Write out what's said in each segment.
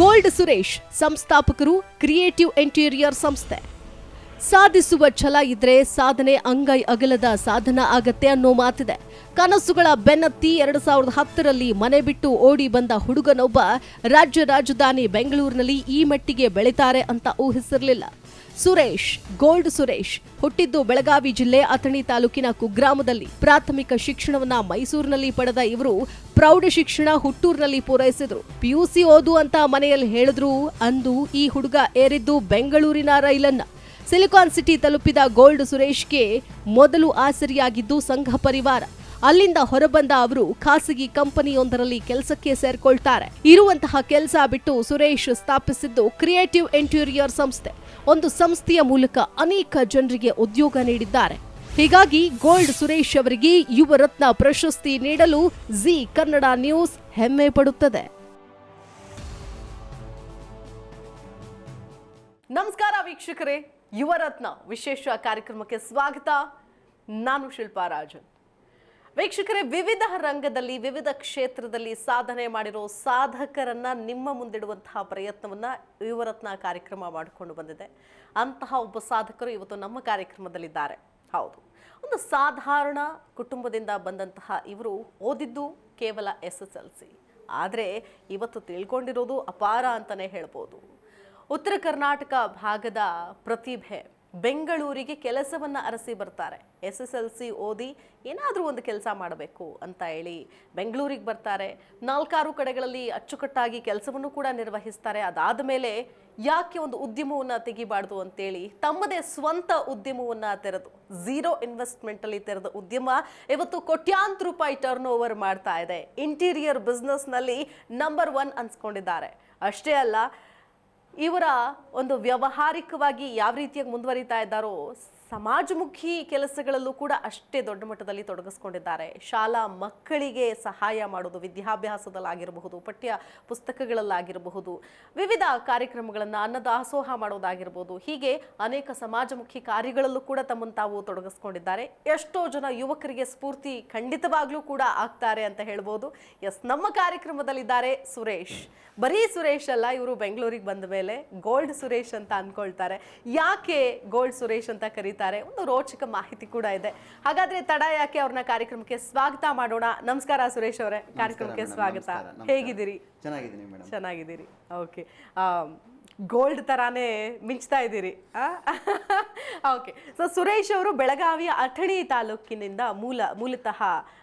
Gold Suresh, ಸಂಸ್ಥಾಪಕರು, creative interior ಸಂಸ್ಥೆ. ಸಾಧಿಸುವ ಛಲ ಇದ್ರೆ ಸಾಧನೆ ಅಂಗೈ ಅಗಲದ ಸಾಧನ ಆಗತ್ತೆ ಅನ್ನೋ ಮಾತಿದೆ. ಕನಸುಗಳ ಬೆನ್ನತ್ತಿ ಎರಡು ಸಾವಿರದ ಹತ್ತರಲ್ಲಿ ಮನೆ ಬಿಟ್ಟು ಓಡಿ ಬಂದ ಹುಡುಗನೊಬ್ಬ ರಾಜ್ಯ ರಾಜಧಾನಿ ಬೆಂಗಳೂರಿನಲ್ಲಿ ಈ ಮಟ್ಟಿಗೆ ಬೆಳಿತಾರೆ ಅಂತ ಊಹಿಸಿರಲಿಲ್ಲ. ಸುರೇಶ್, ಗೋಲ್ಡ್ ಸುರೇಶ್. ಹುಟ್ಟಿದ್ದು ಬೆಳಗಾವಿ ಜಿಲ್ಲೆ ಅಥಣಿ ತಾಲೂಕಿನ ಕುಗ್ರಾಮದಲ್ಲಿ. ಪ್ರಾಥಮಿಕ ಶಿಕ್ಷಣವನ್ನ ಮೈಸೂರಿನಲ್ಲಿ ಪಡೆದ ಇವರು ಪ್ರೌಢ ಶಿಕ್ಷಣ ಹುಟ್ಟೂರಿನಲ್ಲಿ ಪೂರೈಸಿದ್ರು. ಪಿಯುಸಿ ಓದು ಅಂತ ಮನೆಯಲ್ಲಿ ಹೇಳಿದ್ರು ಅಂದು ಈ ಹುಡುಗ ಏರಿದ್ದು ಬೆಂಗಳೂರಿನ ರೈಲನ್ನ. ಸಿಲಿಕಾನ್ ಸಿಟಿ ತಲುಪಿದ ಗೋಲ್ಡ್ ಸುರೇಶ್ಗೆ ಮೊದಲು ಆಸರಿಯಾಗಿದ್ದು ಸಂಘ ಪರಿವಾರ. ಅಲ್ಲಿಂದ ಹೊರಬಂದ ಅವರು ಖಾಸಗಿ ಕಂಪನಿಯೊಂದರಲ್ಲಿ ಕೆಲಸಕ್ಕೆ ಸೇರ್ಕೊಳ್ತಾರೆ. ಇರುವಂತಹ ಕೆಲಸ ಬಿಟ್ಟು ಸುರೇಶ್ ಸ್ಥಾಪಿಸಿದ್ದು ಕ್ರಿಯೇಟಿವ್ ಇಂಟೀರಿಯರ್ ಸಂಸ್ಥೆ. ಒಂದು ಸಂಸ್ಥೆಯ ಮೂಲಕ ಅನೇಕ ಜನರಿಗೆ ಉದ್ಯೋಗ ನೀಡಿದ್ದಾರೆ. ಹೀಗಾಗಿ ಗೋಲ್ಡ್ ಸುರೇಶ್ ಅವರಿಗೆ ಯುವರತ್ನ ಪ್ರಶಸ್ತಿ ನೀಡಲು ಜಿ ಕನ್ನಡ ನ್ಯೂಸ್ ಹೆಮ್ಮೆ ಪಡುತ್ತದೆ. ನಮಸ್ಕಾರ ವೀಕ್ಷಕರೇ ಯುವರತ್ನ ವಿಶೇಷ ಕಾರ್ಯಕ್ರಮಕ್ಕೆ ಸ್ವಾಗತ. ನಾನು ಶಿಲ್ಪಾ ರಾಜನ್. ವೀಕ್ಷಕರೇ, ವಿವಿಧ ರಂಗದಲ್ಲಿ, ವಿವಿಧ ಕ್ಷೇತ್ರದಲ್ಲಿ ಸಾಧನೆ ಮಾಡಿರೋ ಸಾಧಕರನ್ನ ನಿಮ್ಮ ಮುಂದಿಡುವಂತಹ ಪ್ರಯತ್ನವನ್ನ ಯುವರತ್ನ ಕಾರ್ಯಕ್ರಮ ಮಾಡಿಕೊಂಡು ಬಂದಿದೆ. ಅಂತಹ ಒಬ್ಬ ಸಾಧಕರು ಇವತ್ತು ನಮ್ಮ ಕಾರ್ಯಕ್ರಮದಲ್ಲಿದ್ದಾರೆ. ಹೌದು. ಒಂದು ಸಾಧಾರಣ ಕುಟುಂಬದಿಂದ ಬಂದಂತಹ ಇವರು ಓದಿದ್ದು ಕೇವಲ ಎಸ್ ಎಸ್ ಎಲ್ ಸಿ ಆದರೆ ಇವತ್ತು ತಿಳ್ಕೊಂಡಿರೋದು ಅಪಾರ ಅಂತಲೇ ಹೇಳ್ಬೋದು. ಉತ್ತರ ಕರ್ನಾಟಕ ಭಾಗದ ಪ್ರತಿಭೆ ಬೆಂಗಳೂರಿಗೆ ಕೆಲಸವನ್ನ ಅರಸಿ ಬರ್ತಾರೆ. ಎಸ್ ಎಸ್ ಎಲ್ ಸಿ ಓದಿ ಏನಾದರೂ ಒಂದು ಕೆಲಸ ಮಾಡಬೇಕು ಅಂತ ಹೇಳಿ ಬೆಂಗಳೂರಿಗೆ ಬರ್ತಾರೆ. ನಾಲ್ಕಾರು ಕಡೆಗಳಲ್ಲಿ ಅಚ್ಚುಕಟ್ಟಾಗಿ ಕೆಲಸವನ್ನು ಕೂಡ ನಿರ್ವಹಿಸ್ತಾರೆ. ಅದಾದ ಮೇಲೆ ಯಾಕೆ ಒಂದು ಉದ್ಯಮವನ್ನು ತೆಗಿಬಾರ್ದು ಅಂತೇಳಿ ತಮ್ಮದೇ ಸ್ವಂತ ಉದ್ಯಮವನ್ನು ತೆರೆದು, ಝೀರೋ ಇನ್ವೆಸ್ಟ್ಮೆಂಟಲ್ಲಿ ತೆರೆದ ಉದ್ಯಮ ಇವತ್ತು ಕೋಟ್ಯಾಂತರ ರೂಪಾಯಿ ಟರ್ನ್ ಓವರ್ ಮಾಡ್ತಾ ಇದೆ. ಇಂಟೀರಿಯರ್ ಬಿಸ್ನೆಸ್ನಲ್ಲಿ ನಂಬರ್ ಒನ್ ಅನ್ಸ್ಕೊಂಡಿದ್ದಾರೆ. ಅಷ್ಟೇ ಅಲ್ಲ ಇವರ ಒಂದು ವ್ಯವಹಾರಿಕವಾಗಿ ಯಾವ ರೀತಿಯಾಗಿ ಮುಂದುವರಿತಾ ಇದ್ದಾರೋ ಸಮಾಜಮುಖಿ ಕೆಲಸಗಳಲ್ಲೂ ಕೂಡ ಅಷ್ಟೇ ದೊಡ್ಡ ಮಟ್ಟದಲ್ಲಿ ತೊಡಗಿಸ್ಕೊಂಡಿದ್ದಾರೆ. ಶಾಲಾ ಮಕ್ಕಳಿಗೆ ಸಹಾಯ ಮಾಡೋದು ವಿದ್ಯಾಭ್ಯಾಸದಲ್ಲಾಗಿರಬಹುದು, ಪಠ್ಯ ಪುಸ್ತಕಗಳಲ್ಲಾಗಿರಬಹುದು, ವಿವಿಧ ಕಾರ್ಯಕ್ರಮಗಳನ್ನು ಅನ್ನದಾಸೋಹ ಮಾಡೋದಾಗಿರ್ಬೋದು ಹೀಗೆ ಅನೇಕ ಸಮಾಜಮುಖಿ ಕಾರ್ಯಗಳಲ್ಲೂ ಕೂಡ ತಮ್ಮನ್ನು ತಾವು ತೊಡಗಿಸ್ಕೊಂಡಿದ್ದಾರೆ. ಎಷ್ಟೋ ಜನ ಯುವಕರಿಗೆ ಸ್ಫೂರ್ತಿ ಖಂಡಿತವಾಗ್ಲೂ ಕೂಡ ಆಗ್ತಾರೆ ಅಂತ ಹೇಳ್ಬೋದು. ಎಸ್, ನಮ್ಮ ಕಾರ್ಯಕ್ರಮದಲ್ಲಿದ್ದಾರೆ ಸುರೇಶ್. ಬರೀ ಸುರೇಶ್ ಅಲ್ಲ, ಇವರು ಬೆಂಗಳೂರಿಗೆ ಬಂದ ಮೇಲೆ ಗೋಲ್ಡ್ ಸುರೇಶ್ ಅಂತ ಅಂದ್ಕೊಳ್ತಾರೆ ಯಾಕೆ ಗೋಲ್ಡ್ ಸುರೇಶ್ ಅಂತ ಕರೀತಾರೆ? ಒಂದು ರೋಚಕ ಮಾಹಿತಿ ಕೂಡ ಇದೆ. ಹಾಗಾದ್ರೆ ತಡ ಯಾಕೆ ಅವ್ರನ್ನ ಕಾರ್ಯಕ್ರಮಕ್ಕೆ ಸ್ವಾಗತ ಮಾಡೋಣ? ನಮಸ್ಕಾರ ಸುರೇಶ್ ಅವರೇ. ಕಾರ್ಯಕ್ರಮಕ್ಕೆ ಸ್ವಾಗತ. ಹೇಗಿದ್ದೀರಿ? ಚೆನ್ನಾಗಿದ್ದೀನಿ ಮೇಡಮ್. ಚೆನ್ನಾಗಿದ್ದೀರಿ. ಓಕೆ ಗೋಲ್ಡ್ ತರಾನೇ ಮಿಂಚ್ತಾ ಇದ್ದೀರಿ. ಓಕೆ ಸೊ ಸುರೇಶ್ ಅವರು ಬೆಳಗಾವಿಯ ಅಥಣಿ ತಾಲೂಕಿನಿಂದ ಮೂಲ ಮೂಲತಃ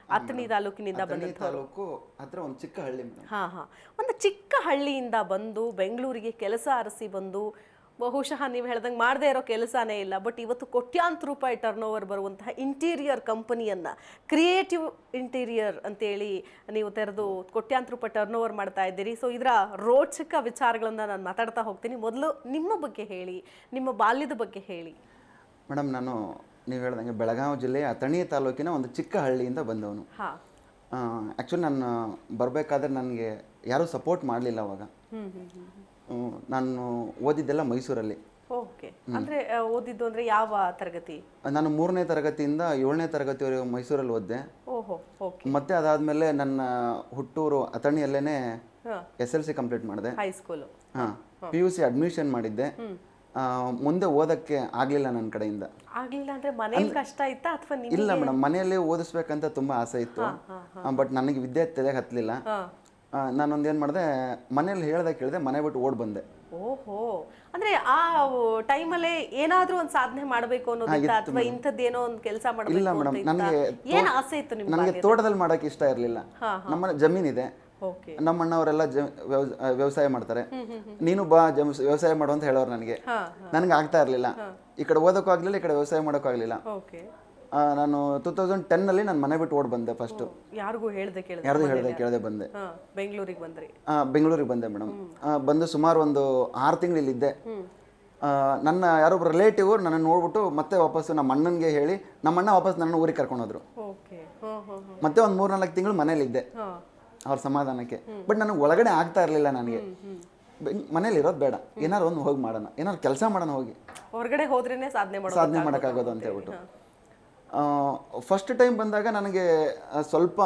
ಅಥಣಿ ತಾಲೂಕಿನಿಂದ ತಾಲೂಕು ಹತ್ರ ಒಂದು ಚಿಕ್ಕ ಹಳ್ಳಿ ಹಾ ಹಾ. ಒಂದು ಚಿಕ್ಕ ಹಳ್ಳಿಯಿಂದ ಬಂದು ಬೆಂಗಳೂರಿಗೆ ಕೆಲಸ ಅರಸಿ ಬಂದು ಬಹುಶಃ ನೀವು ಹೇಳ್ದಂಗೆ ಮಾಡದೇ ಇರೋ ಕೆಲಸನೇ ಇಲ್ಲ ಬಟ್ ಇವತ್ತು ಕೋಟ್ಯಾಂತರ ರೂಪಾಯಿ ಟರ್ನ್ ಓವರ್ ಬರುವಂತಹ ಇಂಟೀರಿಯರ್ ಕಂಪನಿಯನ್ನು ಕ್ರಿಯೇಟಿವ್ ಇಂಟೀರಿಯರ್ ಅಂತೇಳಿ ನೀವು ತೆರೆದು ಕೋಟ್ಯಾಂತರ ರೂಪಾಯಿ ಟರ್ನ್ ಓವರ್ ಮಾಡ್ತಾ ಇದ್ದೀರಿ. ಸೊ ಇದರ ರೋಚಕ ವಿಚಾರಗಳನ್ನು ನಾನು ಮಾತಾಡ್ತಾ ಹೋಗ್ತೀನಿ. ಮೊದಲು ನಿಮ್ಮ ಬಗ್ಗೆ ಹೇಳಿ ನಿಮ್ಮ ಬಾಲ್ಯದ ಬಗ್ಗೆ ಹೇಳಿ. ಮೇಡಮ್ ನಾನು ನೀವು ಹೇಳ್ದಂಗೆ ಬೆಳಗಾವಿ ಜಿಲ್ಲೆಯ ಅಥಣಿ ತಾಲೂಕಿನ ಒಂದು ಚಿಕ್ಕ ಹಳ್ಳಿಯಿಂದ ಬಂದವನು. ಹಾ. ಆ್ಯಕ್ಚುಲಿ ನಾನು ಬರಬೇಕಾದ್ರೆ ನನಗೆ ಯಾರೂ ಸಪೋರ್ಟ್ ಮಾಡಲಿಲ್ಲ ಅವಾಗ. ನಾನು ಓದಿದ್ದೆಲ್ಲ ಮೈಸೂರಲ್ಲಿ. ಓಕೆ. ಅಂದ್ರೆ ಓದಿದ್ದು ಅಂದ್ರೆ ಯಾವ ತರಗತಿ? ನಾನು ಮೂರನೇ ತರಗತಿಯಿಂದ ಏಳನೇ ತರಗತಿವರೆಗೆ ಮೈಸೂರಲ್ಲಿ ಓದಿದೆ. ಓಹೋ ಓಕೆ. ಮತ್ತೆ ಅದಾದ್ಮೇಲೆ ನನ್ನ ಹುಟ್ಟೂರು ಅಥಣಿಯಲ್ಲೇನೆ ಎಸ್ ಎಲ್ ಸಿ ಕಂಪ್ಲೀಟ್ ಮಾಡಿದೆ. High school. ಹಾಂ ಪಿ ಯು ಸಿ ಅಡ್ಮಿಷನ್ ಮಾಡಿದ್ದೆ. ಮುಂದೆ ಓದಕ್ಕೆ ಆಗಲಿಲ್ಲ ನನ್ನ ಕಡೆಯಿಂದ. ಆಗಲಿಲ್ಲ ಅಂದ್ರೆ ಮನೆಯಲ್ಲಿ ಕಷ್ಟ ಇತ್ತಾ ಅಥವಾ ಇಲ್ಲ ಮೇಡಮ್ ಮನೆಯಲ್ಲೇ ಓದಿಸ್ಬೇಕಂತ ತುಂಬಾ ಆಸೆ ಇತ್ತು. ಬಟ್ ನನಗೆ ವಿದ್ಯೆ ತಲೆಗೆ ಹತ್ತಲಿಲ್ಲ. ನಾನೊಂದು ಏನು ಮಾಡಿದೆ ಮನೇಲಿ ಹೇಳ್ದೆ ಕೇಳಿದೆ ಮನೆ ಬಿಟ್ಟು ಓಡ್ ಬಂದೆ. ಓಹೋ. ಅಂದ್ರೆ ಆ ಟೈಮಲ್ಲೇ ಏನಾದ್ರೂ ಒಂದು ಸಾಧನೆ ಮಾಡಬೇಕು ಅನ್ನೋದಿತ್ತ ಅಥವಾ ಇಂಥದ್ದೇನೋ ಒಂದು ಕೆಲಸ ಮಾಡಬೇಕು ಮಾಡ್ಬೇಕು ಮೇಡಮ್ ಅಂತ ನನಗೆ ಏನ್ ಆಸೆ ಇತ್ತು ನಿಮ್ಗೆ ನನಗೆ ತೋಟದಲ್ಲಿ ಮಾಡೋಕೆ ಇಷ್ಟ ಇರಲಿಲ್ಲ. ನಮ್ಮ ಜಮೀನಿದೆ. ಓಕೆ. ನಮ್ಮ ಅಣ್ಣವರೆಲ್ಲ ಜ ವ್ಯವ- ವ್ಯವಸಾಯ ಮಾಡ್ತಾರೆ. ನೀನು ಬಾ ಜಮ್ ವ್ಯವಸಾಯ ಮಾಡು ಅಂತ ಹೇಳೋರು ನನಗೆ. ಹಾ ನನಗೆ ಆಗ್ತಾ ಇರಲಿಲ್ಲ. ಈ ಕಡೆ ಓದೋಕ್ಕೂ ಆಗ್ಲಿಲ್ಲ ಈ ಕಡೆ ವ್ಯವಸಾಯ ಮಾಡೋಕ್ಕೂ ಆಗ್ಲಿಲ್ಲ. ಓಕೆ. ನಾನು ಟೂ ತೌಸಂಡ್ ಟೆನ್ನಲ್ಲಿ ನಾನು ಮನೆ ಬಿಟ್ಟು ಓಡ್ ಬಂದೆ ಫಸ್ಟು ಯಾರಿಗೂ ಹೇಳಿದೆ ಕೇಳಿದೆ ಯಾರ್ದು ಹೇಳ್ದೆ ಕೇಳದೆ ಬಂದೆ. ಹಾ ಬೆಂಗಳೂರಿಗೆ ಬಂದ್ರಿ. ಬೆಂಗಳೂರಿಗೆ ಬಂದೆ ಮೇಡಮ್. ಬಂದು ಸುಮಾರು ಒಂದು ಆರು ತಿಂಗಳು ಇಲ್ಲಿದ್ದೆ. ಆ, ನನ್ನ ಯಾರೊಬ್ಬ ರಿಲೇಟಿವ್ ನನ್ನ ನೋಡ್ಬಿಟ್ಟು ಮತ್ತೆ ವಾಪಸ್ಸು ನಮ್ಮ ಅಣ್ಣನಿಗೆ ಹೇಳಿ ನಮ್ಮ ಅಣ್ಣ ವಾಪಸ್ ನನ್ನ ಊರಿಗೆ ಕರ್ಕೊಂಡೋದ್ರು ಓಕೆ. ಮತ್ತೆ ಒಂದು ಮೂರು ನಾಲ್ಕು ತಿಂಗಳು ಮನೇಲಿದ್ದೆ ಹಾ. ಅವ್ರ ಸಮಾಧಾನಕ್ಕೆ. ಬಟ್ ನನಗೆ ಒಳಗಡೆ ಆಗ್ತಾ ಇರಲಿಲ್ಲ ನನಗೆ. ಮನೇಲಿ ಇರೋದು ಬೇಡ. ಏನಾರು ಒಂದು ಹೋಗಿ ಮಾಡೋಣ. ಏನಾರು ಕೆಲಸ ಮಾಡೋಣ ಹೋಗಿ. ಹೊರಗಡೆ ಹೋದ್ರೇನೆ ಸಾಧನೆ ಮಾಡೋದು ಸಾಧನೆ ಮಾಡೋಕ್ಕಾಗೋದು ಅಂತ ಹೇಳ್ಬಿಟ್ಟು. ಫಸ್ಟ್ ಟೈಮ್ ಬಂದಾಗ ನನಗೆ ಸ್ವಲ್ಪ